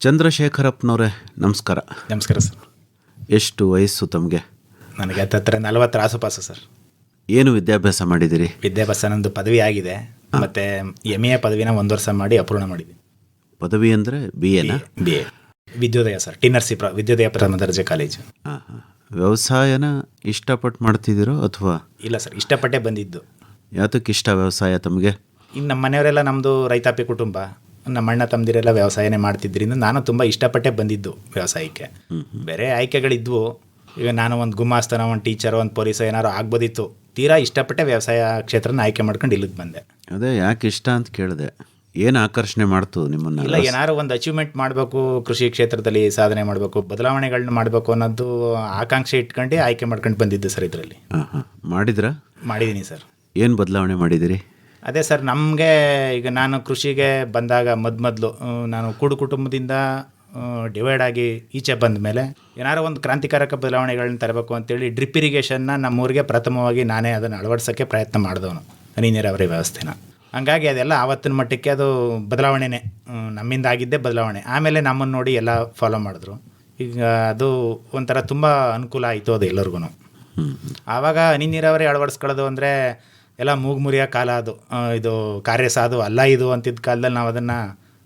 ಚಂದ್ರಶೇಖರಪ್ಪನವರೇ ನಮಸ್ಕಾರ. ನಮಸ್ಕಾರ ಸರ್. ಎಷ್ಟು ವಯಸ್ಸು ತಮಗೆ? ನನಗೆ ಹತ್ತತ್ರ ನಲವತ್ತರ ಆಸುಪಾಸ ಸರ್. ಏನು ವಿದ್ಯಾಭ್ಯಾಸ ಮಾಡಿದ್ದೀರಿ ವಿದ್ಯಾಭ್ಯಾಸ ನಂದು ಪದವಿ ಆಗಿದೆ. ಮತ್ತು ಎಂ ಎ ಪದವಿನ ಒಂದು ವರ್ಷ ಮಾಡಿ ಅಪೂರ್ಣ ಮಾಡಿದ್ದೀನಿ ಪದವಿ ಅಂದರೆ ಬಿ ಎನ ಬಿ ಎ ವಿದ್ಯೋದಯ ಸರ್ ಟಿ ಪ್ರ ವಿದ್ಯೋದಯ ಪ್ರಥಮ ದರ್ಜೆ ಕಾಲೇಜು. ಹಾಂ ಹಾಂ. ವ್ಯವಸಾಯನ ಇಷ್ಟಪಟ್ಟು ಮಾಡ್ತಿದ್ದೀರೋ ಅಥವಾ? ಇಲ್ಲ ಸರ್ ಇಷ್ಟಪಟ್ಟೆ ಬಂದಿದ್ದು. ಯಾತಕ್ಕೆ ಇಷ್ಟ ವ್ಯವಸಾಯ ತಮಗೆ? ಇನ್ನು ನಮ್ಮ ಮನೆಯವರೆಲ್ಲ ನಮ್ಮದು ರೈತಾಪಿ ಕುಟುಂಬ. ನಮ್ಮ ಅಣ್ಣ ತಮ್ಮದಿರೆಲ್ಲ ವ್ಯವಸಾಯನೇ ಮಾಡ್ತಿದ್ದರಿಂದ ನಾನು ತುಂಬ ಇಷ್ಟಪಟ್ಟೆ ಬಂದಿದ್ದು ವ್ಯವಸಾಯಕ್ಕೆ. ಬೇರೆ ಆಯ್ಕೆಗಳಿದ್ವು. ಈಗ ನಾನು ಒಂದು ಗುಮಾಸ್ತನ ಒಂದು ಟೀಚರ್ ಒಂದು ಪೊಲೀಸ್ ಏನಾರು ಆಗ್ಬೋದಿತ್ತು. ತೀರಾ ಇಷ್ಟಪಟ್ಟೆ ವ್ಯವಸಾಯ ಕ್ಷೇತ್ರನ ಆಯ್ಕೆ ಮಾಡ್ಕೊಂಡು ಇಲ್ಲಿಗೆ ಬಂದೆ. ಅದೇ ಯಾಕೆ ಇಷ್ಟ ಅಂತ ಕೇಳಿದೆ. ಏನು ಆಕರ್ಷಣೆ ಮಾಡ್ತು ನಿಮ್ಮನ್ನ ಇಲ್ಲ ಏನಾರು ಒಂದು ಅಚೀವ್ಮೆಂಟ್ ಮಾಡಬೇಕು ಕೃಷಿ ಕ್ಷೇತ್ರದಲ್ಲಿ ಸಾಧನೆ ಮಾಡಬೇಕು ಬದಲಾವಣೆಗಳನ್ನ ಮಾಡಬೇಕು ಅನ್ನೋದು ಆಕಾಂಕ್ಷೆ ಇಟ್ಕೊಂಡು ಆಯ್ಕೆ ಮಾಡ್ಕೊಂಡು ಬಂದಿದ್ದೆ ಸರ್ ಇದರಲ್ಲಿ. ಹಾಂ ಹಾಂ ಮಾಡಿದ್ರಾ? ಮಾಡಿದ್ದೀನಿ ಸರ್. ಏನು ಬದಲಾವಣೆ ಮಾಡಿದಿರಿ? ಅದೇ ಸರ್ ನಮಗೆ ಈಗ ನಾನು ಕೃಷಿಗೆ ಬಂದಾಗ ಮೊದ್ ಮೊದಲು ನಾನು ಕೂಡು ಕುಟುಂಬದಿಂದ ಡಿವೈಡ್ ಆಗಿ ಈಚೆ ಬಂದ ಮೇಲೆ ಏನಾರು ಒಂದು ಕ್ರಾಂತಿಕಾರಕ ಬದಲಾವಣೆಗಳನ್ನ ತರಬೇಕು ಅಂತೇಳಿ ಡ್ರಿಪ್ ಇರಿಗೇಷನ್ನ ನಮ್ಮೂರಿಗೆ ಪ್ರಥಮವಾಗಿ ನಾನೇ ಅದನ್ನು ಅಳವಡಿಸೋಕ್ಕೆ ಪ್ರಯತ್ನ ಮಾಡಿದವನು ಹನಿ ನೀರಾವರಿ ವ್ಯವಸ್ಥೆನ. ಹಂಗಾಗಿ ಅದೆಲ್ಲ ಆವತ್ತಿನ ಮಟ್ಟಕ್ಕೆ ಅದು ಬದಲಾವಣೆನೇ ನಮ್ಮಿಂದ ಆಗಿದ್ದೇ ಬದಲಾವಣೆ. ಆಮೇಲೆ ನಮ್ಮನ್ನು ನೋಡಿ ಎಲ್ಲ ಫಾಲೋ ಮಾಡಿದ್ರು. ಈಗ ಅದು ಒಂಥರ ತುಂಬ ಅನುಕೂಲ ಆಯಿತು ಅದು ಎಲ್ಲರಿಗೂ ಆವಾಗ ಹನಿ ನೀರಾವರಿ ಅಳವಡಿಸ್ಕೊಳ್ಳೋದು ಅಂದರೆ ಎಲ್ಲ ಮೂಗುಮುರಿಯ ಕಾಲ ಅದು. ಇದು ಕಾರ್ಯ ಸಾಧು ಅಲ್ಲ ಇದು ಅಂತಿದ್ದ ಕಾಲದಲ್ಲಿ ನಾವು ಅದನ್ನು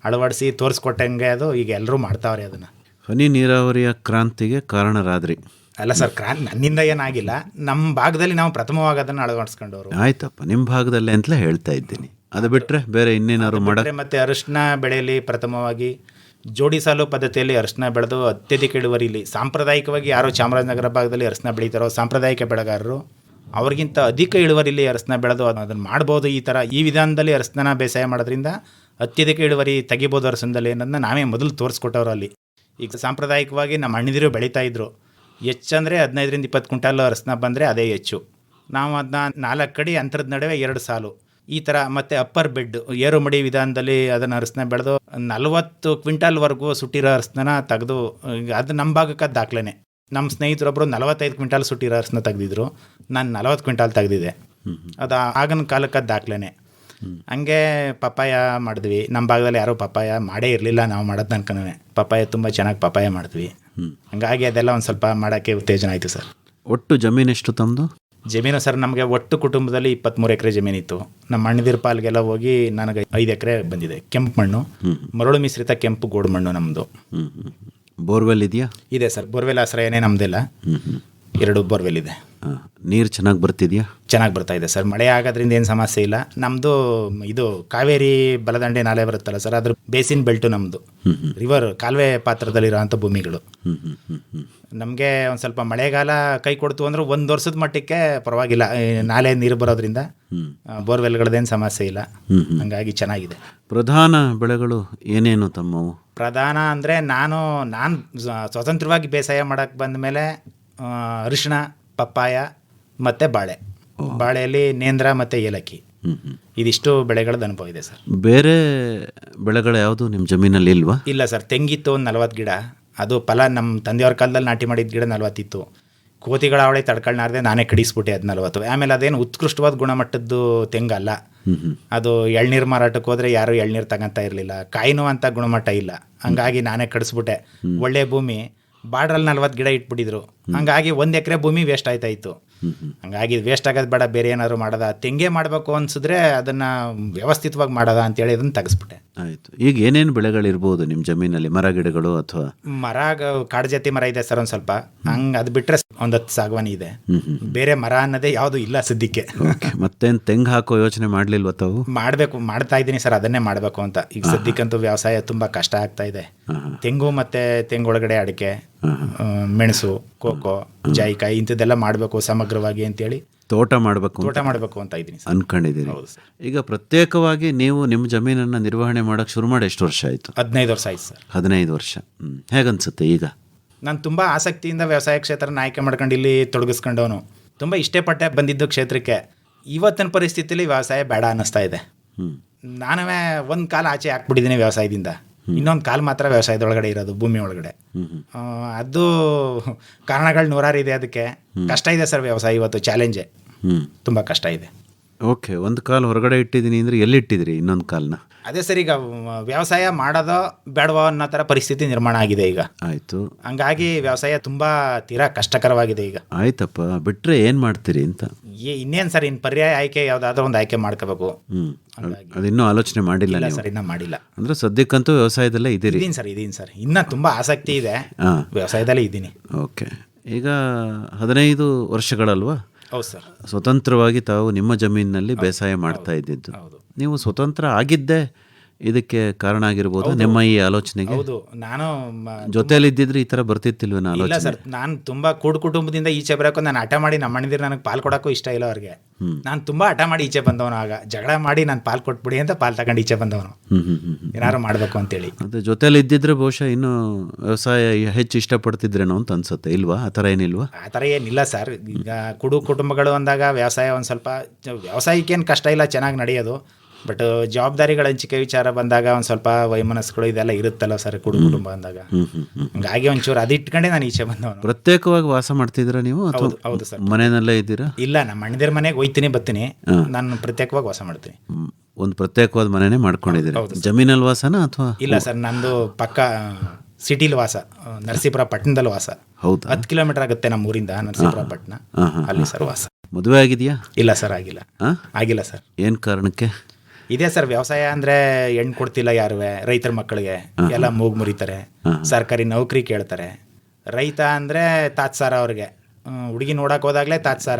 ಅಳವಡಿಸಿ ತೋರಿಸ್ಕೊಟ್ಟಂಗೆ ಅದು ಈಗ ಎಲ್ಲರೂ ಮಾಡ್ತಾವ್ರಿ ಅದನ್ನು. ಹನಿ ನೀರಾವರಿಯ ಕ್ರಾಂತಿಗೆ ಕಾರಣರಾದ್ರಿ. ಅಲ್ಲ ಸರ್ ಕ್ರಾಂತಿ ನನ್ನಿಂದ ಏನಾಗಿಲ್ಲ. ನಮ್ಮ ಭಾಗದಲ್ಲಿ ನಾವು ಪ್ರಥಮವಾಗಿ ಅದನ್ನು ಅಳವಡಿಸ್ಕೊಂಡವರು. ಆಯ್ತಪ್ಪ ನಿಮ್ಮ ಭಾಗದಲ್ಲಿ ಅಂತಲೇ ಹೇಳ್ತಾ ಇದ್ದೀನಿ. ಅದು ಬಿಟ್ಟರೆ ಬೇರೆ ಇನ್ನೇನಾದ್ರು ಮಾಡಿದ್ರೆ ಮತ್ತೆ ಅರಿಶಿನ ಬೆಳೆಯಲ್ಲಿ ಪ್ರಥಮವಾಗಿ ಜೋಡಿ ಸಾಲು ಪದ್ಧತಿಯಲ್ಲಿ ಅರಿಶಿನ ಬೆಳೆದು ಅತ್ಯಧಿಕ ಇಳುವರಿಲಿ. ಸಾಂಪ್ರದಾಯಿಕವಾಗಿ ಯಾರು ಚಾಮರಾಜನಗರ ಭಾಗದಲ್ಲಿ ಅರಿಶಿನ ಬೆಳೀತಾರೋ ಸಾಂಪ್ರದಾಯಿಕ ಬೆಳೆಗಾರರು ಅವ್ರಿಗಿಂತ ಅಧಿಕ ಇಳುವರಿಲಿ ಅರಸನ ಬೆಳೆದು ಅದನ್ನು ಮಾಡ್ಬೋದು ಈ ಥರ ಈ ವಿಧಾನದಲ್ಲಿ ಅರಸನ ಬೇಸಾಯ ಮಾಡೋದ್ರಿಂದ ಅತ್ಯಧಿಕ ಇಳುವರಿ ತೆಗಿಬೋದು ಅರಸಿನದಲ್ಲಿ ಅನ್ನೋದನ್ನ ನಾವೇ ಮೊದಲು ತೋರಿಸ್ಕೊಟ್ಟವ್ರು ಅಲ್ಲಿ. ಈಗ ಸಾಂಪ್ರದಾಯಿಕವಾಗಿ ನಮ್ಮ ಅಣ್ಣದಿರು ಬೆಳೀತಾ ಇದ್ರು. ಹೆಚ್ಚಂದರೆ ಹದಿನೈದರಿಂದ ಇಪ್ಪತ್ತು ಕ್ವಿಂಟಾಲು ಅರಸಿನ ಬಂದರೆ ಅದೇ ಹೆಚ್ಚು. ನಾವು ಅದನ್ನ ನಾಲ್ಕು ಅಡಿ ಅಂತರದ ನಡುವೆ ಎರಡು ಸಾಲು. ಈ ಥರ ಮತ್ತು ಅಪ್ಪರ್ ಬೆಡ್ ಏರುಮಡಿ ವಿಧಾನದಲ್ಲಿ ಅದನ್ನು ಅರಸನ ಬೆಳೆದು ನಲವತ್ತು ಕ್ವಿಂಟಾಲ್ವರೆಗೂ ಸುಟ್ಟಿರೋ ಅರಸನ ತೆಗೆದು ಅದು ನಮ್ಮ ಭಾಗಕ್ಕೆ ದಾಖಲೆನೆ. ನಮ್ಮ ಸ್ನೇಹಿತರೊಬ್ಬರು ನಲವತ್ತೈದು ಕ್ವಿಂಟಾಲ್ ಸುಟ್ಟಿರೋ ಅರಸನ ತೆಗೆದಿದ್ರು. ನಾನು ನಲವತ್ತು ಕ್ವಿಂಟಾಲ್ ತೆಗೆದಿದ್ದೆ. ಅದು ಆಗಿನ ಕಾಲಕ್ಕೆ ದಾಖಲೆನೆ. ಹಂಗೆ ಪಪ್ಪಾಯ ಮಾಡಿದ್ವಿ. ನಮ್ಮ ಭಾಗದಲ್ಲಿ ಯಾರೂ ಪಪ್ಪಾಯ ಮಾಡೇ ಇರಲಿಲ್ಲ ನಾವು ಮಾಡೋದು ಅನ್ಕೊಂಡೇ ಪಪ್ಪಾಯ ತುಂಬ ಚೆನ್ನಾಗಿ ಪಪ್ಪಾಯ ಮಾಡಿದ್ವಿ. ಹಂಗಾಗಿ ಅದೆಲ್ಲ ಒಂದು ಸ್ವಲ್ಪ ಮಾಡೋಕ್ಕೆ ಉತ್ತೇಜನ ಆಯಿತು ಸರ್. ಒಟ್ಟು ಜಮೀನು ಎಷ್ಟು ತಂದು? ಜಮೀನು ಸರ್ ನಮಗೆ ಒಟ್ಟು ಕುಟುಂಬದಲ್ಲಿ ಇಪ್ಪತ್ತ್ಮೂರು ಎಕರೆ ಜಮೀನಿತ್ತು ನಮ್ಮ ಮಣ್ಣಿದಿರ ಪಾಲ್ಗೆಲ್ಲ ಹೋಗಿ ನನಗೆ ಐದು ಎಕರೆ ಬಂದಿದೆ. ಕೆಂಪು ಮಣ್ಣು. ಮರಳು ಮಿಶ್ರಿತ ಕೆಂಪು ಗೋಡು ಮಣ್ಣು ನಮ್ಮದು ಬೋರ್ವೆಲ್ ಇದೆಯಾ? ಇದೆ ಸರ್. ಬೋರ್ವೆಲ್ ಆಶ್ರಯನೇ ನಮ್ಮದಿಲ್ಲ ಎರಡು ಬೋರ್ವೆಲ್ ಇದೆ. ಹಾಂ ನೀರು ಚೆನ್ನಾಗಿ ಬರ್ತಿದೆಯಾ? ಚೆನ್ನಾಗಿ ಬರ್ತಾ ಇದೆ ಸರ್. ಮಳೆ ಆಗೋದ್ರಿಂದ ಏನು ಸಮಸ್ಯೆ ಇಲ್ಲ. ನಮ್ಮದು ಇದು ಕಾವೇರಿ ಬಲದಂಡೆ ನಾಲೆ ಬರುತ್ತಲ್ಲ ಸರ್ ಅದ್ರ ಬೇಸಿನ್ ಬೆಲ್ಟು ನಮ್ಮದು ರಿವರ್ ಕಾಲುವೆ ಪಾತ್ರದಲ್ಲಿರೋಂಥ ಭೂಮಿಗಳು. ನಮಗೆ ಒಂದು ಸ್ವಲ್ಪ ಮಳೆಗಾಲ ಕೈ ಕೊಡ್ತು ಅಂದ್ರೆ ಒಂದು ವರ್ಷದ ಮಟ್ಟಕ್ಕೆ ಪರವಾಗಿಲ್ಲ. ನಾಲೆ ನೀರು ಬರೋದ್ರಿಂದ ಬೋರ್ವೆಲ್ಗಳದ್ದೇನು ಸಮಸ್ಯೆ ಇಲ್ಲ. ಹಂಗಾಗಿ ಚೆನ್ನಾಗಿದೆ. ಪ್ರಧಾನ ಬೆಳೆಗಳು ಏನೇನು ತಮ್ಮವು? ಪ್ರಧಾನ ಅಂದರೆ ನಾನು ನಾನು ಸ್ವತಂತ್ರವಾಗಿ ಬೇಸಾಯ ಮಾಡೋಕ್ಕೆ ಬಂದ ಮೇಲೆ ಅರಿಶಿಣ ಪಪ್ಪಾಯ ಮತ್ತು ಬಾಳೆ. ಬಾಳೆಯಲ್ಲಿ ನೇಂದ್ರ ಮತ್ತು ಏಲಕ್ಕಿ. ಇದಿಷ್ಟು ಬೆಳೆಗಳದ್ದು ಅನುಭವ ಇದೆ ಸರ್. ಬೇರೆ ಬೆಳೆಗಳು ಯಾವುದು ನಿಮ್ಮ ಜಮೀನಲ್ಲಿ ಇಲ್ವಾ? ಇಲ್ಲ ಸರ್ ತೆಂಗಿತ್ತು ಒಂದು ನಲವತ್ತು ಗಿಡ ಅದು ಫಲ ನಮ್ಮ ತಂದೆಯವ್ರ ಕಾಲದಲ್ಲಿ ನಾಟಿ ಮಾಡಿದ ಗಿಡ ನಲವತ್ತಿತ್ತು. ಕೋತಿಗಳ ಅವಳೆ ತಡ್ಕೊಳ್ನಾರ್ದೆ ನಾನೇ ಕಡಿಸ್ಬಿಟ್ಟೆ ಅದು ನಲವತ್ತು. ಆಮೇಲೆ ಅದೇನು ಉತ್ಕೃಷ್ಟವಾದ ಗುಣಮಟ್ಟದ್ದು ತೆಂಗಲ್ಲ ಅದು ಎಳ್ನೀರು ಮಾರಾಟಕ್ಕೆ ಹೋದ್ರೆ ಯಾರು ಎಳ್ನೀರು ತಗೊಂತ ಇರಲಿಲ್ಲ. ಕಾಯಿನೂ ಅಂತ ಗುಣಮಟ್ಟ ಇಲ್ಲ. ಹಂಗಾಗಿ ನಾನೇ ಕಡಿಸ್ಬಿಟ್ಟೆ. ಒಳ್ಳೆ ಭೂಮಿ ಬಾರ್ಡ್ರಲ್ಲಿ ನಲ್ವತ್ತು ಗಿಡ ಇಟ್ಬಿಟ್ಟಿದ್ರು. ಹಂಗಾಗಿ ಒಂದು ಎಕರೆ ಭೂಮಿ ವೇಸ್ಟ್ ಆಯ್ತಾ ಇತ್ತು ಹಂಗಾಗಿ ವೇಸ್ಟ್ ಆಗೋದು ಬೇಡ ಬೇರೆ ಏನಾದ್ರು ಮಾಡೋದ. ತೆಂಗೆ ಮಾಡಬೇಕು ಅನ್ಸಿದ್ರೆ ಅದನ್ನು ವ್ಯವಸ್ಥಿತವಾಗಿ ಮಾಡೋದ ಅಂತೇಳಿ ಅದನ್ನು ತೆಗೆಸ್ಬಿಟ್ಟೆ. ಆಯಿತು. ಈಗ ಏನೇನು ಬೆಳೆಗಳಿರ್ಬೋದು ನಿಮ್ಮ ಜಮೀನಲ್ಲಿ? ಮರ ಗಿಡಗಳು ಅಥವಾ? ಮರ ಕಾಡು ಜಾತಿ ಮರ ಇದೆ ಸರ್ ಒಂದು ಸ್ವಲ್ಪ. ಹಂಗೆ ಅದು ಬಿಟ್ಟರೆ ಒಂದು ಹತ್ತು ಸಾಗವಾನಿ ಇದೆ. ಬೇರೆ ಮರ ಅನ್ನೋದೇ ಯಾವುದು ಇಲ್ಲ ಸದ್ಯಕ್ಕೆ. ಮತ್ತೇನು ತೆಂಗು ಹಾಕೋ ಯೋಚನೆ ಮಾಡಲಿಲ್ವ ತಾವು? ಮಾಡಬೇಕು ಮಾಡ್ತಾ ಇದ್ದೀನಿ ಸರ್ ಅದನ್ನೇ ಮಾಡಬೇಕು ಅಂತ. ಈಗ ಸದ್ಯಕ್ಕಂತೂ ವ್ಯವಸಾಯ ತುಂಬ ಕಷ್ಟ ಆಗ್ತಾ ಇದೆ. ತೆಂಗು ಮತ್ತು ತೆಂಗೊಳಗಡೆ ಅಡಿಕೆ ಆ, ಮೆಣಸು ಕೋಕೋ ಜಾಯಿಕಾಯಿ ಇಂಥದ್ದೆಲ್ಲ ಮಾಡಬೇಕು ಸಮಗ್ರವಾಗಿ ಅಂತೇಳಿ ತೋಟ ಮಾಡಬೇಕು ತೋಟ ಮಾಡಬೇಕು ಅಂತ ಇದ್ದೀನಿ ಸರ್. ಅನ್ಕೊಂಡಿದ್ದೀರಿ. ಹೌದು ಸರ್. ಈಗ ಪ್ರತ್ಯೇಕವಾಗಿ ನೀವು ನಿಮ್ಮ ಜಮೀನನ್ನು ನಿರ್ವಹಣೆ ಮಾಡೋಕ್ಕೆ ಶುರು ಮಾಡಿ ಎಷ್ಟು ವರ್ಷ ಆಯಿತು? ಹದಿನೈದು ವರ್ಷ ಆಯ್ತು ಸರ್. ಹದಿನೈದು ವರ್ಷ. ಹ್ಞೂ ಹೇಗನ್ಸುತ್ತೆ ಈಗ? ನಾನು ತುಂಬ ಆಸಕ್ತಿಯಿಂದ ವ್ಯವಸಾಯ ಕ್ಷೇತ್ರನ ಆಯ್ಕೆ ಮಾಡ್ಕೊಂಡು ಇಲ್ಲಿ ತೊಡಗಿಸ್ಕೊಂಡವನು. ತುಂಬ ಇಷ್ಟಪಟ್ಟೆ ಬಂದಿದ್ದು ಕ್ಷೇತ್ರಕ್ಕೆ. ಇವತ್ತಿನ ಪರಿಸ್ಥಿತಿಯಲ್ಲಿ ವ್ಯವಸಾಯ ಬೇಡ ಅನ್ನಿಸ್ತಾ ಇದೆ. ಹ್ಞೂ ನಾನವೇ ಒಂದು ಕಾಲ ಆಚೆ ಹಾಕ್ಬಿಟ್ಟಿದ್ದೀನಿ ವ್ಯವಸಾಯದಿಂದ. ಇನ್ನೊಂದು ಕಾಲು ಮಾತ್ರ ವ್ಯವಸಾಯದೊಳಗಡೆ ಇರೋದು ಭೂಮಿ ಒಳಗಡೆ. ಅದು ಕಾರಣಗಳು ನೂರಾರು ಇದೆ ಅದಕ್ಕೆ. ಕಷ್ಟ ಇದೆ ಸರ್ ವ್ಯವಸಾಯ ಇವತ್ತು ಚಾಲೆಂಜೇ ತುಂಬ ಕಷ್ಟ ಇದೆ. ಓಕೆ ಒಂದು ಕಾಲ್ ಹೊರಗಡೆ ಇಟ್ಟಿದ್ದೀನಿ ಅಂದರೆ ಎಲ್ಲಿ ಇಟ್ಟಿದ್ರಿ ಇನ್ನೊಂದು ಕಾಲನ್ನ ಅದೇ ಸರ್ ಈಗ ವ್ಯವಸಾಯ ಮಾಡೋದೋ ಬೇಡವೋ ಅನ್ನೋ ಥರ ಪರಿಸ್ಥಿತಿ ನಿರ್ಮಾಣ ಆಗಿದೆ ಈಗ. ಆಯಿತು. ಹಂಗಾಗಿ ವ್ಯವಸಾಯ ತುಂಬ ತೀರಾ ಕಷ್ಟಕರವಾಗಿದೆ ಈಗ. ಆಯ್ತಪ್ಪ ಬಿಟ್ಟರೆ ಏನು ಮಾಡ್ತೀರಿ ಅಂತ? ಏ- ಇನ್ನೇನು ಸರ್ ಇನ್ನು ಪರ್ಯಾಯ ಆಯ್ಕೆ ಯಾವುದಾದ್ರೂ ಒಂದು ಆಯ್ಕೆ ಮಾಡ್ಕೋಬೇಕು. ಹ್ಞೂ ಅದಿನ್ನೂ ಆಲೋಚನೆ ಮಾಡಿಲ್ಲ ಸರ್ ಇನ್ನೂ ಮಾಡಿಲ್ಲ. ಅಂದರೆ ಸದ್ಯಕ್ಕಂತೂ ವ್ಯವಸಾಯದಲ್ಲೇ ಇದ್ದೀರಿ? ಇದೀನಿ ಸರ್ ಇದೀನಿ ಸರ್. ಇನ್ನೂ ತುಂಬ ಆಸಕ್ತಿ ಇದೆ. ವ್ಯವಸಾಯದಲ್ಲೇ ಇದ್ದೀನಿ. ಓಕೆ. ಈಗ ಹದಿನೈದು ವರ್ಷಗಳಲ್ವಾ? ಸ್ವತಂತ್ರವಾಗಿ ತಾವು ನಿಮ್ಮ ಜಮೀನಿನಲ್ಲಿ ಬೇಸಾಯ ಮಾಡ್ತಾ ಇದ್ದಿದ್ದು. ನೀವು ಸ್ವತಂತ್ರ ಆಗಿದ್ದೇ ಇದಕ್ಕೆ ಕಾರಣ ಆಗಿರ್ಬೋದು ನಿಮ್ಮ ಈ ಆಲೋಚನೆಗೆ? ಹೌದು. ನಾನು ಜೊತೆಯಲ್ಲಿ ಇದ್ದಿದ್ರೆ ಈ ಥರ ಬರ್ತಿತ್ತಿಲ್ವೇನೋ ಇಲ್ಲ ಸರ್ ನಾನು ತುಂಬಾ ಕೂಡು ಕುಟುಂಬದಿಂದ ಈಚೆ ಬರೋಕ್ಕೂ ನಾನು ಹಠ ಮಾಡಿ ನಮ್ಮ ಅಣ್ಣದಿರು ನನಗೆ ಪಾಲ್ ಕೊಡೋಕ್ಕೂ ಇಷ್ಟ ಇಲ್ಲ ಅವ್ರಿಗೆ. ನಾನು ತುಂಬಾ ಹಠ ಮಾಡಿ ಈಚೆ ಬಂದವನು ಆಗ. ಜಗಳ ಮಾಡಿ ನಾನು ಪಾಲ್ ಕೊಟ್ಬಿಡಿ ಅಂತ ಪಾಲ್ ತಗೊಂಡು ಈಚೆ ಬಂದವನು. ಏನಾರು ಮಾಡಬೇಕು ಅಂತೇಳಿ. ಅದು ಜೊತೆಯಲ್ಲಿ ಇದ್ದಿದ್ರೆ ಬಹುಶಃ ಇನ್ನೂ ವ್ಯವಸಾಯ ಹೆಚ್ಚು ಇಷ್ಟಪಡ್ತಿದ್ರೇನೋ ಅಂತ ಅನ್ಸುತ್ತೆ. ಇಲ್ವಾ? ಆ ಥರ ಏನಿಲ್ವಾ? ಆ ಥರ ಏನಿಲ್ಲ ಸರ್. ಈಗ ಕುಡು ಕುಟುಂಬಗಳು ಅಂದಾಗ ವ್ಯವಸಾಯ ಒಂದು ಸ್ವಲ್ಪ ವ್ಯವಸಾಯಕ್ಕೇನು ಕಷ್ಟ ಇಲ್ಲ ಚೆನ್ನಾಗಿ ನಡೆಯೋದು. ಬಟ್ ಜವಾಬ್ದಾರಿಗಳ ಹಂಚಿಕೆ ವಿಚಾರ ಬಂದಾಗ ಒಂದು ಸ್ವಲ್ಪ ವೈಮನಸ್ಗಳು ಇದೆಲ್ಲ ಇರುತ್ತಲ್ಲ ಸರ್ ಕುಡು ಕುಟುಂಬ ಅಂದಾಗ. ಹಂಗಾಗಿ ಒಂಚೂರು ಅದಿಟ್ಕೊಂಡೆ ನಾನು ಈಚೆ ಬಂದವನು. ಪ್ರತ್ಯೇಕವಾಗಿ ವಾಸ ಮಾಡ್ತಿದ್ದೀರಾ ನೀವು ಹೌದು ಹೌದು ಸರ್. ಮನೆಯಲ್ಲೇ ಇದ್ದೀರಾ? ಇಲ್ಲ ನಮ್ಮ ಅಣ್ಣದಿರ ಮನೆಗೆ ಹೋಯ್ತೀನಿ ಬರ್ತೀನಿ. ನಾನು ಪ್ರತ್ಯೇಕವಾಗಿ ವಾಸ ಮಾಡ್ತೀನಿ. ಒಂದು ಪ್ರತ್ಯೇಕವಾದ ಮನೆನೇ ಮಾಡ್ಕೊಂಡಿದ್ದೀರಿ. ಜಮೀನಲ್ಲಿ ವಾಸನ ಅಥವಾ ಇಲ್ಲ ಸರ್ ನಂದು ಪಕ್ಕ ಸಿಟಿಲಿ ವಾಸ ನರಸೀಪುರ ಪಟ್ಟಣದಲ್ಲಿ ವಾಸ. ಹೌದು? ಹತ್ತು ಕಿಲೋಮೀಟರ್ ಆಗುತ್ತೆ ನಮ್ಮ ಊರಿಂದ ನರಸೀಪುರ ಪಟ್ಟಣ ಅಲ್ಲಿ ಸರ್ ವಾಸ. ಮದುವೆ ಆಗಿದೆಯಾ? ಇಲ್ಲ ಸರ್ ಆಗಿಲ್ಲ. ಆಗಿಲ್ಲ ಸರ್. ಏನು ಕಾರಣಕ್ಕೆ? ಇದೇ ಸರ್ ವ್ಯವಸಾಯ ಅಂದ್ರೆ ಹೆಣ್ಣು ಕೊಡ್ತಿಲ್ಲ ಯಾರು ರೈತರ ಮಕ್ಕಳಿಗೆ. ಎಲ್ಲ ಮೂಗ್ ಮುರಿತಾರೆ. ಸರ್ಕಾರಿ ನೌಕರಿ ಕೇಳ್ತಾರೆ. ರೈತ ಅಂದ್ರೆ ತಾತ್ಸಾರ ಅವ್ರಿಗೆ. ಹುಡುಗಿ ನೋಡಕ್ ಹೋದಾಗ್ಲೇ ತಾತ್ಸಾರ.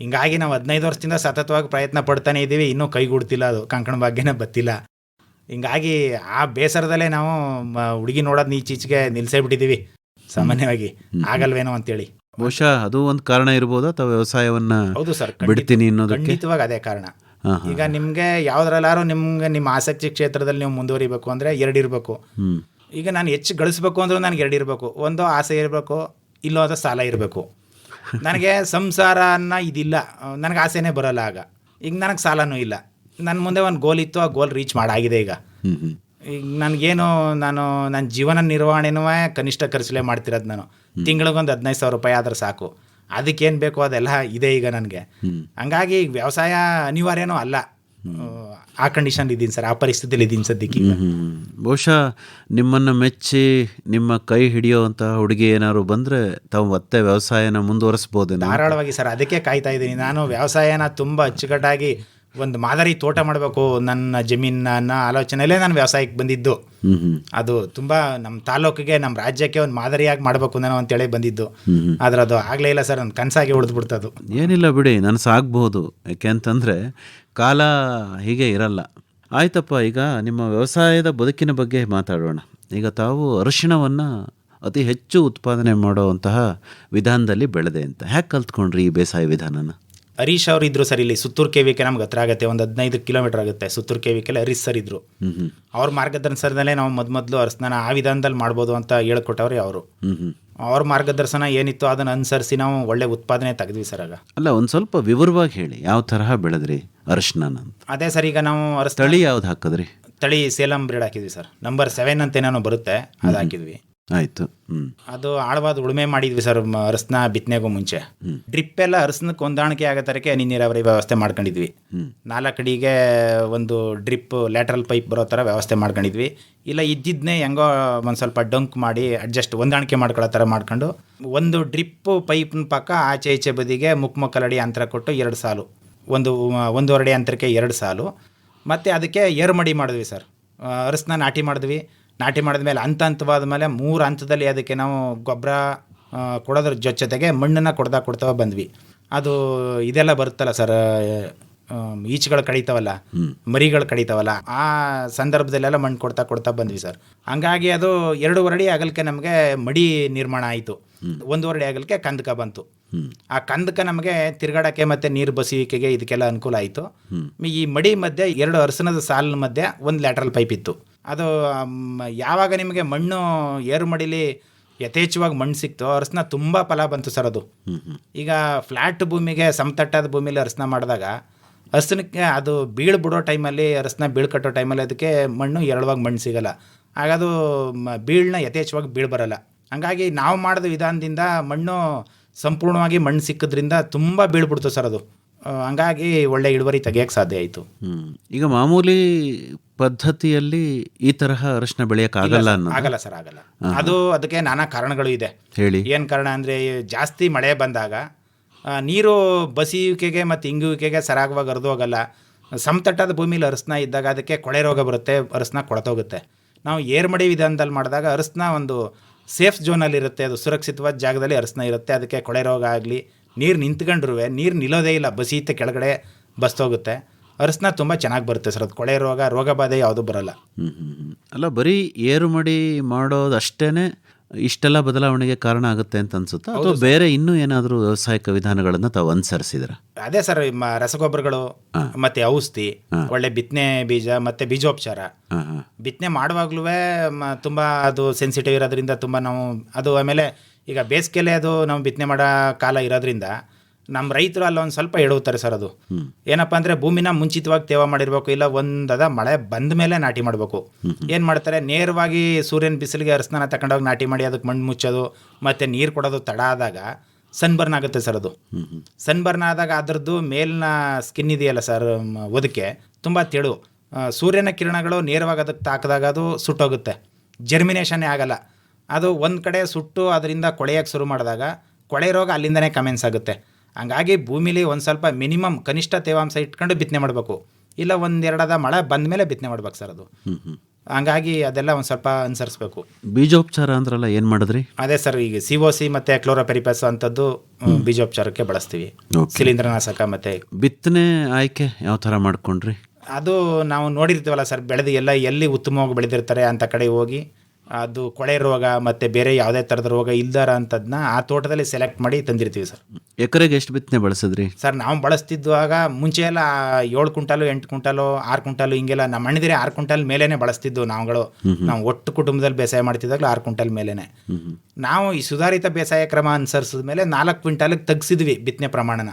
ಹಿಂಗಾಗಿ ನಾವು ಹದಿನೈದು ವರ್ಷದಿಂದ ಸತತವಾಗಿ ಪ್ರಯತ್ನ ಪಡ್ತಾನೆ ಇದ್ದೀವಿ ಇನ್ನೂ ಕೈಗೂಡ್ತಿಲ್ಲ ಅದು. ಕಂಕಣ ಭಾಗ್ಯನೇ ಬತ್ತಿಲ್ಲ. ಹಿಂಗಾಗಿ ಆ ಬೇಸರದಲ್ಲೇ ನಾವು ಹುಡುಗಿ ನೋಡೋದು ಈಚೀಚೆಗೆ ನಿಲ್ಸೇ ಬಿಟ್ಟಿದ್ದೀವಿ ಸಾಮಾನ್ಯವಾಗಿ ಆಗಲ್ವೇನೋ ಅಂತೇಳಿ. ಬಹುಶಃ ಅದು ಒಂದು ಕಾರಣ ಇರ್ಬೋದು ಅಥವಾ ವ್ಯವಸಾಯವನ್ನ ಹೌದು ಸರ್. ಬಿಡ್ತೀನಿ ಅನ್ನೋದು ಖಂಡಿತವಾಗಿ ಅದೇ ಕಾರಣ. ಈಗ ನಿಮಗೆ ಯಾವ್ದ್ರಲ್ಲಾರು ನಿಮ್ಗೆ ನಿಮ್ಮ ಆಸಕ್ತಿ ಕ್ಷೇತ್ರದಲ್ಲಿ ನೀವು ಮುಂದುವರಿಬೇಕು ಅಂದ್ರೆ ಎರಡು ಇರಬೇಕು ಈಗ ನಾನು ಹೆಚ್ಚು ಗಳಿಸ್ಬೇಕು ಅಂದ್ರೆ ನನಗೆ ಎರಡು ಇರಬೇಕು ಒಂದು ಆಸೆ ಇರಬೇಕು ಇಲ್ಲೋದ ಸಾಲ ಇರಬೇಕು. ನನಗೆ ಸಂಸಾರ ಅನ್ನ ಇದಿಲ್ಲ. ನನಗೆ ಆಸೆನೇ ಬರೋಲ್ಲ ಆಗ. ಈಗ ನನಗೆ ಸಾಲನೂ ಇಲ್ಲ. ನನ್ನ ಮುಂದೆ ಒಂದು ಗೋಲ್ ಇತ್ತು ಆ ಗೋಲ್ ರೀಚ್ ಮಾಡಾಗಿದೆ ಈಗ. ಈಗ ನನಗೇನು ನಾನು ನನ್ನ ಜೀವನ ನಿರ್ವಹಣೆನೂ ಕನಿಷ್ಠ ಖರ್ಚಲೇ ಮಾಡ್ತಿರೋದು ನಾನು. ತಿಂಗಳಿಗೊಂದು ಹದಿನೈದು ಸಾವಿರ ರೂಪಾಯಿ ಆದ್ರೆ ಸಾಕು. ಅದಕ್ಕೇನು ಬೇಕೋ ಅದೆಲ್ಲ ಇದೆ ಈಗ ನನಗೆ. ಹಂಗಾಗಿ ಈಗ ವ್ಯವಸಾಯ ಅನಿವಾರ್ಯನೂ ಅಲ್ಲ. ಆ ಕಂಡೀಷನ್ ಇದ್ದೀನಿ ಸರ್ ಆ ಪರಿಸ್ಥಿತಿಲಿ ಇದ್ದೀನಿ ಸದ್ಯಕ್ಕೆ. ಬಹುಶಃ ನಿಮ್ಮನ್ನು ಮೆಚ್ಚಿ ನಿಮ್ಮ ಕೈ ಹಿಡಿಯುವಂತಹ ಹುಡುಗಿ ಏನಾದ್ರು ಬಂದರೆ ತಾವು ಮತ್ತೆ ವ್ಯವಸಾಯನ ಮುಂದುವರಿಸ್ಬೋದು ಧಾರಾಳವಾಗಿ ಸರ್ ಅದಕ್ಕೆ ಕಾಯ್ತಾ ಇದ್ದೀನಿ. ನಾನು ವ್ಯವಸಾಯನ ತುಂಬ ಅಚ್ಚುಕಟ್ಟಾಗಿ ಒಂದು ಮಾದರಿ ತೋಟ ಮಾಡಬೇಕು ನನ್ನ ಜಮೀನನ್ನ ಆಲೋಚನೆಯಲ್ಲೇ ನಾನು ವ್ಯವಸಾಯಕ್ಕೆ ಬಂದಿದ್ದು. ಅದು ತುಂಬ ನಮ್ಮ ತಾಲೂಕಿಗೆ ನಮ್ಮ ರಾಜ್ಯಕ್ಕೆ ಒಂದು ಮಾದರಿಯಾಗಿ ಮಾಡಬೇಕು ನಾನು ಅಂತೇಳಿ ಬಂದಿದ್ದು. ಆದ್ರೆ ಅದು ಆಗಲೇ ಇಲ್ಲ ಸರ್ ನನ್ನ ಕನಸಾಗಿ ಉಳಿದ್ಬಿಡ್ತದು ಏನಿಲ್ಲ ಬಿಡಿ ನನಸಾಗ್ಬೋದು. ಯಾಕೆ ಅಂತಂದರೆ ಕಾಲ ಹೀಗೆ ಇರಲ್ಲ. ಆಯ್ತಪ್ಪ ಈಗ ನಿಮ್ಮ ವ್ಯವಸಾಯದ ಬದುಕಿನ ಬಗ್ಗೆ ಮಾತಾಡೋಣ. ಈಗ ತಾವು ಅರಿಶಿಣವನ್ನು ಅತಿ ಹೆಚ್ಚು ಉತ್ಪಾದನೆ ಮಾಡುವಂತಹ ವಿಧಾನದಲ್ಲಿ ಬೆಳೆದೆ ಅಂತ. ಹ್ಯಾಕೆ ಕಲ್ತ್ಕೊಂಡ್ರಿ ಈ ಬೇಸಾಯ ವಿಧಾನನ? ಹರೀಶ್ ಅವ್ರು ಇದ್ರು ಸರ್ ಇಲ್ಲಿ ಸುತ್ತೂರು ಕೆ ವಿಕೆ ನಮ್ಗೆ ಹತ್ರ ಆಗುತ್ತೆ ಒಂದು ಹದಿನೈದು ಕಿಲೋಮೀಟರ್ ಆಗುತ್ತೆ ಸುತ್ತೂರು ಕೆ ವಿಕೆಲ್ಲ ಹರೀಶ್ ಸರ್ ಇದ್ರು. ಅವ್ರ ಮಾರ್ಗದರ್ಶನದಲ್ಲೇ ನಾವು ಮೊದ್ ಮೊದಲು ಅರಸ್ನಾನ ಆ ವಿಧಾನದಲ್ಲಿ ಮಾಡ್ಬೋದು ಅಂತ ಹೇಳ್ಕೊಟ್ಟವ್ರಿ ಅವರು. ಅವ್ರ ಮಾರ್ಗದರ್ಶನ ಏನಿತ್ತು ಅದನ್ನು ಅನುಸರಿಸಿ ನಾವು ಒಳ್ಳೆ ಉತ್ಪಾದನೆ ತೆಗೆದ್ವಿ ಸರ್ ಆಗ. ಅಲ್ಲ ಒಂದು ಸ್ವಲ್ಪ ವಿವರವಾಗಿ ಹೇಳಿ ಯಾವ ತರಹ ಬೆಳೆದ್ರಿ ಅರಿಶಿನ ಅದೇ ಸರ್ ಈಗ ನಾವು ಅರಸ್ ತಳಿ ಯಾವ್ದು ಹಾಕಿದ್ರಿ? ತಳಿ ಸೇಲಂ ಬ್ರೀಡ್ ಹಾಕಿದ್ವಿ ಸರ್. ನಂಬರ್ ಸೆವೆನ್ ಅಂತ ಏನೇನೋ ಬರುತ್ತೆ ಅದು ಹಾಕಿದ್ವಿ. ಆಯಿತು. ಅದು ಆಳವಾದ ಉಳುಮೆ ಮಾಡಿದ್ವಿ ಸರ್ ಅರಸನ ಬಿತ್ತನೆಗೂ ಮುಂಚೆ. ಡ್ರಿಪ್ ಎಲ್ಲ ಅರಸ್ನಕ್ಕೆ ಹೊಂದಾಣಿಕೆ ಆಗೋ ಥರಕ್ಕೆ ಹನಿ ನೀರಾವರಿ ವ್ಯವಸ್ಥೆ ಮಾಡ್ಕೊಂಡಿದ್ವಿ. ನಾಲ್ಕು ಅಡಿಗೆ ಒಂದು ಡ್ರಿಪ್ ಲ್ಯಾಟ್ರಲ್ ಪೈಪ್ ಬರೋ ಥರ ವ್ಯವಸ್ಥೆ ಮಾಡ್ಕೊಂಡಿದ್ವಿ. ಇಲ್ಲ ಇದ್ದಿದ್ದನ್ನೇ ಹೆಂಗೋ ಒಂದು ಸ್ವಲ್ಪ ಡಂಕ್ ಮಾಡಿ ಅಡ್ಜಸ್ಟ್ ಹೊಂದಾಣಿಕೆ ಮಾಡ್ಕೊಳ್ಳೋ ಥರ ಮಾಡ್ಕೊಂಡು ಒಂದು ಡ್ರಿಪ್ ಪೈಪ್ನ ಪಕ್ಕ ಆಚೆ ಈಚೆ ಬದಿಗೆ ಮುಕ್ ಮುಕ್ಕಲಡಿ ಅಂತರ ಕೊಟ್ಟು ಎರಡು ಸಾಲು. ಒಂದು ಒಂದೂವರೆ ಅಡಿ ಅಂತರಕ್ಕೆ ಎರಡು ಸಾಲು. ಮತ್ತು ಅದಕ್ಕೆ ಏರ್ಮಡಿ ಮಾಡಿದ್ವಿ ಸರ್. ಅರಸನ ನಾಟಿ ಮಾಡಿದ್ವಿ. ನಾಟಿ ಮಾಡಿದ ಮೇಲೆ ಹಂತ ಹಂತವಾದ ಮೇಲೆ ಮೂರು ಹಂತದಲ್ಲಿ ಅದಕ್ಕೆ ನಾವು ಗೊಬ್ಬರ ಕೊಡೋದ್ರ ಜೊತೆಗೆ ಮಣ್ಣನ್ನು ಕೊಡ್ತಾ ಕೊಡ್ತಾ ಬಂದ್ವಿ. ಅದು ಇದೆಲ್ಲ ಬರುತ್ತಲ್ಲ ಸರ್ ಈಚುಗಳು ಕಡಿತಾವಲ್ಲ ಮರಿಗಳು ಕಡಿತಾವಲ್ಲ ಆ ಸಂದರ್ಭದಲ್ಲೆಲ್ಲ ಮಣ್ಣು ಕೊಡ್ತಾ ಕೊಡ್ತಾ ಬಂದ್ವಿ ಸರ್. ಹಂಗಾಗಿ ಅದು ಎರಡೂವರೆ ಅಡಿ ಅಗಲಕ್ಕೆ ನಮಗೆ ಮಡಿ ನಿರ್ಮಾಣ ಆಯಿತು. ಒಂದೂವರೆ ಅಡಿ ಅಗಲಕ್ಕೆ ಕಂದಕ ಬಂತು. ಆ ಕಂದಕ ನಮಗೆ ತಿರುಗಾಡಕ್ಕೆ ಮತ್ತು ನೀರು ಬಸುವಿಕೆಗೆ ಇದಕ್ಕೆಲ್ಲ ಅನುಕೂಲ ಆಯಿತು. ಈ ಮಡಿ ಮಧ್ಯೆ ಎರಡು ಅರಸನದ ಸಾಲಿನ ಮಧ್ಯೆ ಒಂದು ಲ್ಯಾಟ್ರಲ್ ಪೈಪ್ ಇತ್ತು. ಅದು ಯಾವಾಗ ನಿಮಗೆ ಮಣ್ಣು ಏರು ಮಡಿಲಿ ಯಥೇಚ್ಛವಾಗಿ ಮಣ್ಣು ಸಿಕ್ತು ಅರಸನ ತುಂಬ ಫಲ ಬಂತು ಸರ್ ಅದು. ಈಗ ಫ್ಲ್ಯಾಟ್ ಭೂಮಿಗೆ ಸಮತಟ್ಟಾದ ಭೂಮಿಲಿ ಅರಸನ ಮಾಡಿದಾಗ ಹಸನಕ್ಕೆ ಅದು ಬೀಳ್ಬಿಡೋ ಟೈಮಲ್ಲಿ ಅರಸನ ಬೀಳು ಕಟ್ಟೋ ಟೈಮಲ್ಲಿ ಅದಕ್ಕೆ ಮಣ್ಣು ಎರಳವಾಗಿ ಮಣ್ಣು ಸಿಗಲ್ಲ. ಹಾಗದು ಬೀಳನ್ನ ಯಥೇಚ್ಛವಾಗಿ ಬೀಳು ಬರಲ್ಲ. ಹಂಗಾಗಿ ನಾವು ಮಾಡಿದ ವಿಧಾನದಿಂದ ಮಣ್ಣು ಸಂಪೂರ್ಣವಾಗಿ ಮಣ್ಣು ಸಿಕ್ಕಿದ್ರಿಂದ ತುಂಬ ಬೀಳ್ಬಿಡ್ತು ಸರ್ ಅದು. ಹಂಗಾಗಿ ಒಳ್ಳೆ ಇಳುವರಿ ತೆಗಿಯೋಕ್ಕೆ ಸಾಧ್ಯ ಆಯಿತು. ಈಗ ಮಾಮೂಲಿ ಪದ್ಧತಿಯಲ್ಲಿ ಈ ತರಹ ಅರಿಶಿನ ಬೆಳೆಯಕ್ಕಾಗಲ್ಲ ಆಗಲ್ಲ ಸರ್ ಆಗಲ್ಲ ಅದು ಅದಕ್ಕೆ ನಾನಾ ಕಾರಣಗಳು ಇದೆ. ಹೇಳಿ. ಏನು ಕಾರಣ ಅಂದರೆ ಜಾಸ್ತಿ ಮಳೆ ಬಂದಾಗ ನೀರು ಬಸಿಯುವಿಕೆಗೆ ಮತ್ತು ಇಂಗುವಿಕೆಗೆ ಸರಾಗವಾಗಿ ಹರಿದು ಹೋಗಲ್ಲ. ಸಮತಟ್ಟಾದ ಭೂಮಿಲಿ ಅರಸನ ಇದ್ದಾಗ ಅದಕ್ಕೆ ಕೊಳೆ ರೋಗ ಬರುತ್ತೆ ಅರಸನ ಕೊಳತೋಗುತ್ತೆ. ನಾವು ಏರ್ಮಡಿ ವಿಧಾನದಲ್ಲಿ ಮಾಡಿದಾಗ ಅರಸನ ಒಂದು ಸೇಫ್ ಝೋನಲ್ಲಿ ಇರುತ್ತೆ ಅದು ಸುರಕ್ಷಿತವಾದ ಜಾಗದಲ್ಲಿ ಅರಸನ ಇರುತ್ತೆ ಅದಕ್ಕೆ ಕೊಳೆ ರೋಗ ಆಗಲಿ ನೀರು ನಿಂತ್ಕೊಂಡ್ರೂ ನೀರು ನಿಲ್ಲೋದೇ ಇಲ್ಲ ಬಸಿಯುತ್ತೆ ಕೆಳಗಡೆ ಬಸ್ತೋಗುತ್ತೆ ಅರಸನ ತುಂಬ ಚೆನ್ನಾಗಿ ಬರುತ್ತೆ ಸರ್ ಅದು ಕೊಳೆ ರೋಗ ರೋಗ ಬಾಧೆ ಯಾವುದೂ ಬರಲ್ಲ. ಹ್ಮ್ ಹ್ಮ್ ಹ್ಮ್. ಅಲ್ಲ ಬರೀ ಏರು ಮಾಡೋದು ಅಷ್ಟೇ ಇಷ್ಟೆಲ್ಲ ಬದಲಾವಣೆಗೆ ಕಾರಣ ಆಗುತ್ತೆ ಅಂತ ಅನ್ಸುತ್ತಾ? ಅಥವಾ ಬೇರೆ ಇನ್ನೂ ಏನಾದರೂ ವ್ಯವಸಾಯಿಕ ವಿಧಾನಗಳನ್ನು ತಾವು ಅನುಸರಿಸಿದ್ರ? ಅದೇ ಸರ್ ರಸಗೊಬ್ಬರಗಳು ಮತ್ತೆ ಔಷಧಿ ಒಳ್ಳೆ ಬಿತ್ತನೆ ಬೀಜ ಮತ್ತೆ ಬೀಜೋಪಚಾರ. ಬಿತ್ತನೆ ಮಾಡುವಾಗ್ಲೂ ತುಂಬಾ ಅದು ಸೆನ್ಸಿಟಿವ್ ಇರೋದ್ರಿಂದ ತುಂಬ ನಾವು ಅದು ಆಮೇಲೆ ಈಗ ಬೇಸಿಗೆಲೆ ಅದು ನಾವು ಬಿತ್ತನೆ ಮಾಡೋ ಕಾಲ ಇರೋದ್ರಿಂದ ನಮ್ಮ ರೈತರು ಅಲ್ಲ ಒಂದು ಸ್ವಲ್ಪ ಎಡುತ್ತಾರೆ ಸರ್ ಅದು. ಏನಪ್ಪ ಅಂದರೆ ಭೂಮಿನ ಮುಂಚಿತವಾಗಿ ತೇವ ಮಾಡಿರಬೇಕು ಇಲ್ಲ ಒಂದದ ಮಳೆ ಬಂದ ಮೇಲೆ ನಾಟಿ ಮಾಡಬೇಕು. ಏನು ಮಾಡ್ತಾರೆ? ನೇರವಾಗಿ ಸೂರ್ಯನ ಬಿಸಿಲಿಗೆ ಅರಸ್ನಾನ ತಗೊಂಡೋಗಿ ನಾಟಿ ಮಾಡಿ ಅದಕ್ಕೆ ಮಣ್ಣು ಮುಚ್ಚೋದು ಮತ್ತು ನೀರು ಕೊಡೋದು ತಡ ಆದಾಗ ಸನ್ಬರ್ನ್ ಆಗುತ್ತೆ ಸರ್ ಅದು. ಸನ್ಬರ್ನ್ ಆದಾಗ ಅದರದ್ದು ಮೇಲಿನ ಸ್ಕಿನ್ ಇದೆಯಲ್ಲ ಸರ್ ಒದಕ್ಕೆ ತುಂಬ ತೆಳು. ಸೂರ್ಯನ ಕಿರಣಗಳು ನೇರವಾಗಿ ಅದಕ್ಕೆ ತಾಕಿದಾಗ ಅದು ಸುಟ್ಟೋಗುತ್ತೆ. ಜರ್ಮಿನೇಷನ್ನೇ ಆಗಲ್ಲ. ಅದು ಒಂದು ಕಡೆ ಸುಟ್ಟು ಅದರಿಂದ ಕೊಳೆಯೋಕ್ಕೆ ಶುರು ಮಾಡಿದಾಗ ಕೊಳೆ ರೋಗ ಅಲ್ಲಿಂದನೇ ಕಮೆನ್ಸ್ ಆಗುತ್ತೆ. ಹಂಗಾಗಿ ಭೂಮಿಲಿ ಒಂದು ಸ್ವಲ್ಪ ಮಿನಿಮಮ್ ಕನಿಷ್ಠ ತೇವಾಂಶ ಇಟ್ಕೊಂಡು ಬಿತ್ತನೆ ಮಾಡಬೇಕು. ಇಲ್ಲ ಒಂದೆರಡದ ಮಳೆ ಬಂದ ಮೇಲೆ ಬಿತ್ತನೆ ಮಾಡ್ಬೇಕು ಸರ್ ಅದು. ಹಂಗಾಗಿ ಅದೆಲ್ಲ ಒಂದು ಸ್ವಲ್ಪ ಅನುಸರಿಸ್ಬೇಕು. ಬೀಜೋಪಚಾರ ಅಂದ್ರಲ್ಲ ಏನು ಮಾಡಿದ್ರಿ? ಅದೇ ಸರ್ ಈಗ ಸಿ ಒ ಸಿ ಮತ್ತು ಕ್ಲೋರೋಪೆರಿಪಸ್ ಅಂಥದ್ದು ಬೀಜೋಪಚಾರಕ್ಕೆ ಬಳಸ್ತೀವಿ. ಶಿಲೀಂಧ್ರನಾಶಕ ಮತ್ತು ಬಿತ್ತನೆ ಆಯ್ಕೆ ಯಾವ ಥರ ಮಾಡ್ಕೊಂಡ್ರಿ? ಅದು ನಾವು ನೋಡಿರ್ತೀವಲ್ಲ ಸರ್ ಬೆಳೆದು ಎಲ್ಲ ಎಲ್ಲಿ ಉತ್ತಮವಾಗಿ ಬೆಳೆದಿರ್ತಾರೆ ಅಂಥ ಕಡೆ ಹೋಗಿ ಅದು ಕೊಳೆ ರೋಗ ಮತ್ತೆ ಬೇರೆ ಯಾವುದೇ ಥರದ ರೋಗ ಇಲ್ದಾರ ಅಂಥದ್ದನ್ನ ಆ ತೋಟದಲ್ಲಿ ಸೆಲೆಕ್ಟ್ ಮಾಡಿ ತಂದಿರ್ತೀವಿ ಸರ್. ಎಕರೆಗೆ ಎಷ್ಟು ಬಿತ್ತನೆ ಬಳಸಿದ್ರಿ? ಸರ್ ನಾವು ಬಳಸ್ತಿದ್ವಾಗ ಮುಂಚೆ ಎಲ್ಲ ಏಳು ಕ್ವಿಂಟಾಲು ಎಂಟು ಕುಂಟಲು ಆರು ಕ್ವಿಂಟಾಲು ಹಿಂಗೆಲ್ಲ ನಮ್ಮ ಅಣ್ಣಿದ್ರೆ ಆರು ಕ್ವಿಂಟಾಲ್ ಮೇಲೇನೆ ಬಳಸ್ತಿದ್ವು ನಾವುಗಳು. ನಾವು ಒಟ್ಟು ಕುಟುಂಬದಲ್ಲಿ ಬೇಸಾಯ ಮಾಡ್ತಿದ್ದಾಗಲೂ ಆರು ಕ್ವಿಂಟಾಲ್ ಮೇಲೇನೆ. ನಾವು ಈ ಸುಧಾರಿತ ಬೇಸಾಯ ಕ್ರಮ ಅನುಸರಿಸಿದ ಮೇಲೆ ನಾಲ್ಕು ಕ್ವಿಂಟಾಲಿಗೆ ತೆಗ್ಸಿದ್ವಿ ಬಿತ್ತನೆ ಪ್ರಮಾಣನ.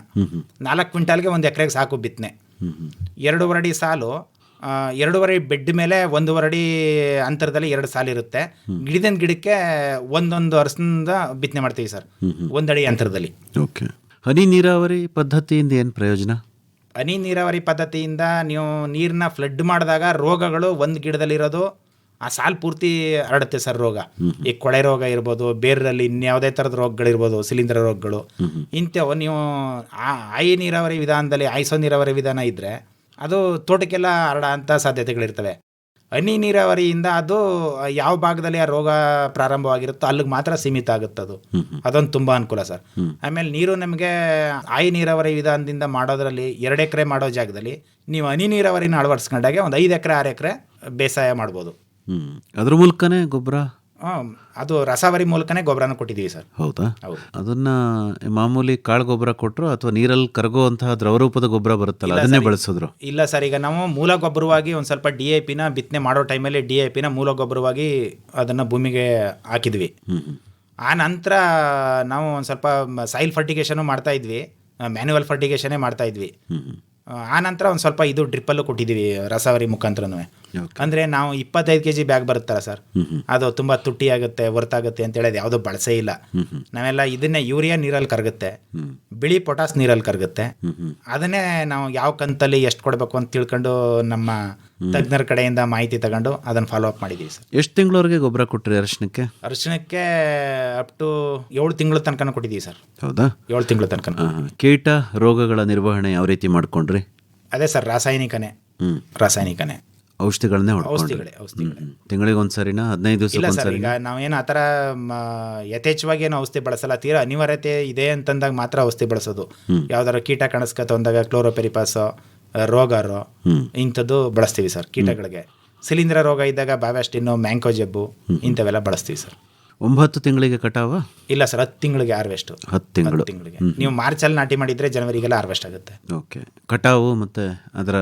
ನಾಲ್ಕು ಕ್ವಿಂಟಾಲ್ಗೆ ಒಂದು ಎಕರೆಗೆ ಸಾಕು ಬಿತ್ತನೆ. ಎರಡೂವರೆ ಅಡಿ ಸಾಲು ಎರಡೂವರೆ ಬೆಡ್ ಮೇಲೆ ಒಂದೂವರೆ ಅಡಿ ಅಂತರದಲ್ಲಿ ಎರಡು ಸಾಲಿರುತ್ತೆ ಗಿಡದಿಂದ ಗಿಡಕ್ಕೆ ಒಂದೊಂದು ಅರಸಿನಿಂದ ಬಿತ್ತನೆ ಮಾಡ್ತೀವಿ ಸರ್. ಒಂದಡಿ ಅಂತರದಲ್ಲಿ. ಓಕೆ. ಹನಿ ನೀರಾವರಿ ಪದ್ಧತಿಯಿಂದ ಏನು ಪ್ರಯೋಜನ? ಹನಿ ನೀರಾವರಿ ಪದ್ಧತಿಯಿಂದ ನೀವು ನೀರನ್ನ ಫ್ಲಡ್ ಮಾಡಿದಾಗ ರೋಗಗಳು ಒಂದು ಗಿಡದಲ್ಲಿರೋದು ಆ ಸಾಲು ಪೂರ್ತಿ ಹರಡುತ್ತೆ ಸರ್ ರೋಗ. ಈ ಕೊಳೆ ರೋಗ ಇರ್ಬೋದು ಬೇರಲ್ಲಿ ಇನ್ಯಾವುದೇ ಥರದ ರೋಗಗಳಿರ್ಬೋದು ಶಿಲೀಂಧ್ರ ರೋಗಗಳು. ಇಂಥವು ನೀವು ಆ- ಆಯಿ ನೀರಾವರಿ ವಿಧಾನದಲ್ಲಿ ಆಯಿಸೋ ನೀರಾವರಿ ವಿಧಾನ ಇದ್ದರೆ ಅದು ತೋಟಕ್ಕೆಲ್ಲ ಹರಡ ಅಂಥ ಸಾಧ್ಯತೆಗಳಿರ್ತವೆ. ಹನಿ ನೀರಾವರಿಯಿಂದ ಅದು ಯಾವ ಭಾಗದಲ್ಲಿ ಆ ರೋಗ ಪ್ರಾರಂಭವಾಗಿರುತ್ತೋ ಅಲ್ಲಿಗೆ ಮಾತ್ರ ಸೀಮಿತ ಆಗುತ್ತೆ ಅದು ಅದೊಂದು ತುಂಬ ಅನುಕೂಲ ಸರ್. ಆಮೇಲೆ ನೀರು ನಮಗೆ ಆಯಿ ನೀರಾವರಿ ವಿಧಾನದಿಂದ ಮಾಡೋದ್ರಲ್ಲಿ ಎರಡು ಎಕರೆ ಮಾಡೋ ಜಾಗದಲ್ಲಿ ನೀವು ಹನಿ ನೀರಾವರಿನ ಅಳವಡಿಸ್ಕೊಂಡಾಗೆ ಒಂದು ಐದು ಎಕರೆ ಆರು ಎಕರೆ ಬೇಸಾಯ ಮಾಡ್ಬೋದು. ಅದ್ರ ಮೂಲಕನೇ ಗೊಬ್ಬರ ಅದು ರಸಾವರಿ ಮೂಲಕನೇ ಗೊಬ್ಬರನ ಕೊಟ್ಟಿದ್ದೀವಿ ಸರ್. ಹೌದಾ. ಅದನ್ನ ಮಾಮೂಲಿ ಕಾಳು ಗೊಬ್ಬರ ಕೊಟ್ಟರು ಅಥವಾ ನೀರಲ್ಲಿ ಕರಗುವಂತಹ ದ್ರವರೂಪದ ಗೊಬ್ಬರ ಬರುತ್ತಲ್ಲ ಅದನ್ನೇ ಬಳಸಿದ್ರು? ಇಲ್ಲ ಸರ್ ಈಗ ನಾವು ಮೂಲ ಗೊಬ್ಬರವಾಗಿ ಒಂದು ಸ್ವಲ್ಪ ಡಿ ಎ ಪಿನ ಬಿತ್ತನೆ ಮಾಡೋ ಟೈಮಲ್ಲಿ ಡಿ ಎ ಪಿನ ಮೂಲ ಗೊಬ್ಬರವಾಗಿ ಅದನ್ನು ಭೂಮಿಗೆ ಹಾಕಿದ್ವಿ. ಆ ನಂತರ ನಾವು ಒಂದು ಸ್ವಲ್ಪ ಸಾಯಿಲ್ ಫರ್ಟಿಗೇಷನು ಮಾಡ್ತಾ ಇದ್ವಿ ಮ್ಯಾನ್ಯುವಲ್ ಫರ್ಟಿಗೇಷನೇ ಮಾಡ್ತಾ ಇದ್ವಿ. ಆ ನಂತರ ಒಂದು ಸ್ವಲ್ಪ ಇದು ಡ್ರಿಪ್ಪಲ್ಲೂ ಕೊಟ್ಟಿದ್ದೀವಿ ರಸಾವರಿ ಮುಖಾಂತರನೂ. ಅಂದರೆ ನಾವು ಇಪ್ಪತ್ತೈದು ಕೆ ಜಿ ಬ್ಯಾಗ್ ಬರುತ್ತಲ್ಲ ಸರ್. ಅದು ತುಂಬ ತುಟ್ಟಿ ಆಗುತ್ತೆ ಹೊರ್ತಾಗುತ್ತೆ ಅಂತ ಹೇಳೋದು ಯಾವುದೋ ಬಳಸೇ ಇಲ್ಲ. ನಾವೆಲ್ಲ ಇದನ್ನೇ ಯೂರಿಯಾ ನೀರಲ್ಲಿ ಕರಗುತ್ತೆ ಬಿಳಿ ಪೊಟಾಸ್ ನೀರಲ್ಲಿ ಕರಗುತ್ತೆ. ಅದನ್ನೇ ನಾವು ಯಾವ ಕಂತಲ್ಲಿ ಎಷ್ಟು ಕೊಡಬೇಕು ಅಂತ ತಿಳ್ಕೊಂಡು ನಮ್ಮ ತಜ್ಞರ ಕಡೆಯಿಂದ ಮಾಹಿತಿ ತಗೊಂಡು ಅದನ್ನು ಫಾಲೋ ಅಪ್ ಮಾಡಿದ್ದೀವಿ ಸರ್. ಎಷ್ಟು ತಿಂಗಳವರೆಗೆ ಗೊಬ್ಬರ ಕೊಟ್ಟರಿ ಅರ್ಶನಕ್ಕೆ ಅರ್ಶನಕ್ಕೆ ಅಪ್ ಟು ಏಳು ತಿಂಗಳ ತನಕ ಕೊಟ್ಟಿದ್ದೀವಿ ಸರ್. ಹೌದಾ? ಏಳು ತಿಂಗಳ ತನಕ ಕೀಟ ರೋಗಗಳ ನಿರ್ವಹಣೆ ಯಾವ ರೀತಿ ಮಾಡ್ಕೊಂಡ್ರಿ? ಅದೇ ಸರ್ ರಾಸಾಯನಿಕನೇ. ರಾಸಾಯನಿಕನೇ. ಔಷಧಿಗಳನ್ನೇ ಔಷಧಿಗಳೇ ಔಷಧಿಗಳೇ. ತಿಂಗಳಿಗೆ ಒಂದ್ಸರಿನಾ ಹದಿನೈದು ಇಲ್ಲ ದಿವಸಕ್ಕೆ ಸರ್ ಈಗ ನಾವೇನು ಆ ಥರ ಯಥೇಚ್ಛವಾಗಿ ಏನು ಔಷಧಿ ಬಳಸಲ್ಲ. ತೀರಾ ಅನಿವಾರ್ಯತೆ ಇದೆ ಅಂತಂದಾಗ ಮಾತ್ರ ಔಷಧಿ ಬಳಸೋದು. ಯಾವ್ದಾರ ಕೀಟ ಕಾಣಿಸ್ಕತ ತಂದಾಗ ಕ್ಲೋರೋಪೆರಿಪಾಸ್ ರೋಗಾರೋ ಇಂಥದ್ದು ಬಳಸ್ತೀವಿ ಸರ್ ಕೀಟಗಳಿಗೆ. ಶಿಲೀಂಧ್ರ ರೋಗ ಇದ್ದಾಗ ಬಾವ್ಯಾಸ್ಟಿನ್ನು ಮ್ಯಾಂಕೋ ಜಬ್ಬು ಇಂಥವೆಲ್ಲ ಬಳಸ್ತೀವಿ ಸರ್. ಒಂಬತ್ತು ತಿಂಗಳಿಗೆ ಕಟಾವ? ಇಲ್ಲ ಸರ್ ಹತ್ತು ತಿಂಗಳಿಗೆ ಹಾರ್ವೆಸ್ಟ್. ಹತ್ತು ತಿಂಗಳು. ತಿಂಗಳಿಗೆ. ನೀವು ಮಾರ್ಚಲ್ಲಿ ನಾಟಿ ಮಾಡಿದ್ರೆ ಜನವರಿಗೆಲ್ಲ ಹಾರ್ವೆಸ್ಟ್ ಆಗುತ್ತೆ. ಓಕೆ. ಕಟಾವು ಮತ್ತೆ ಅದರ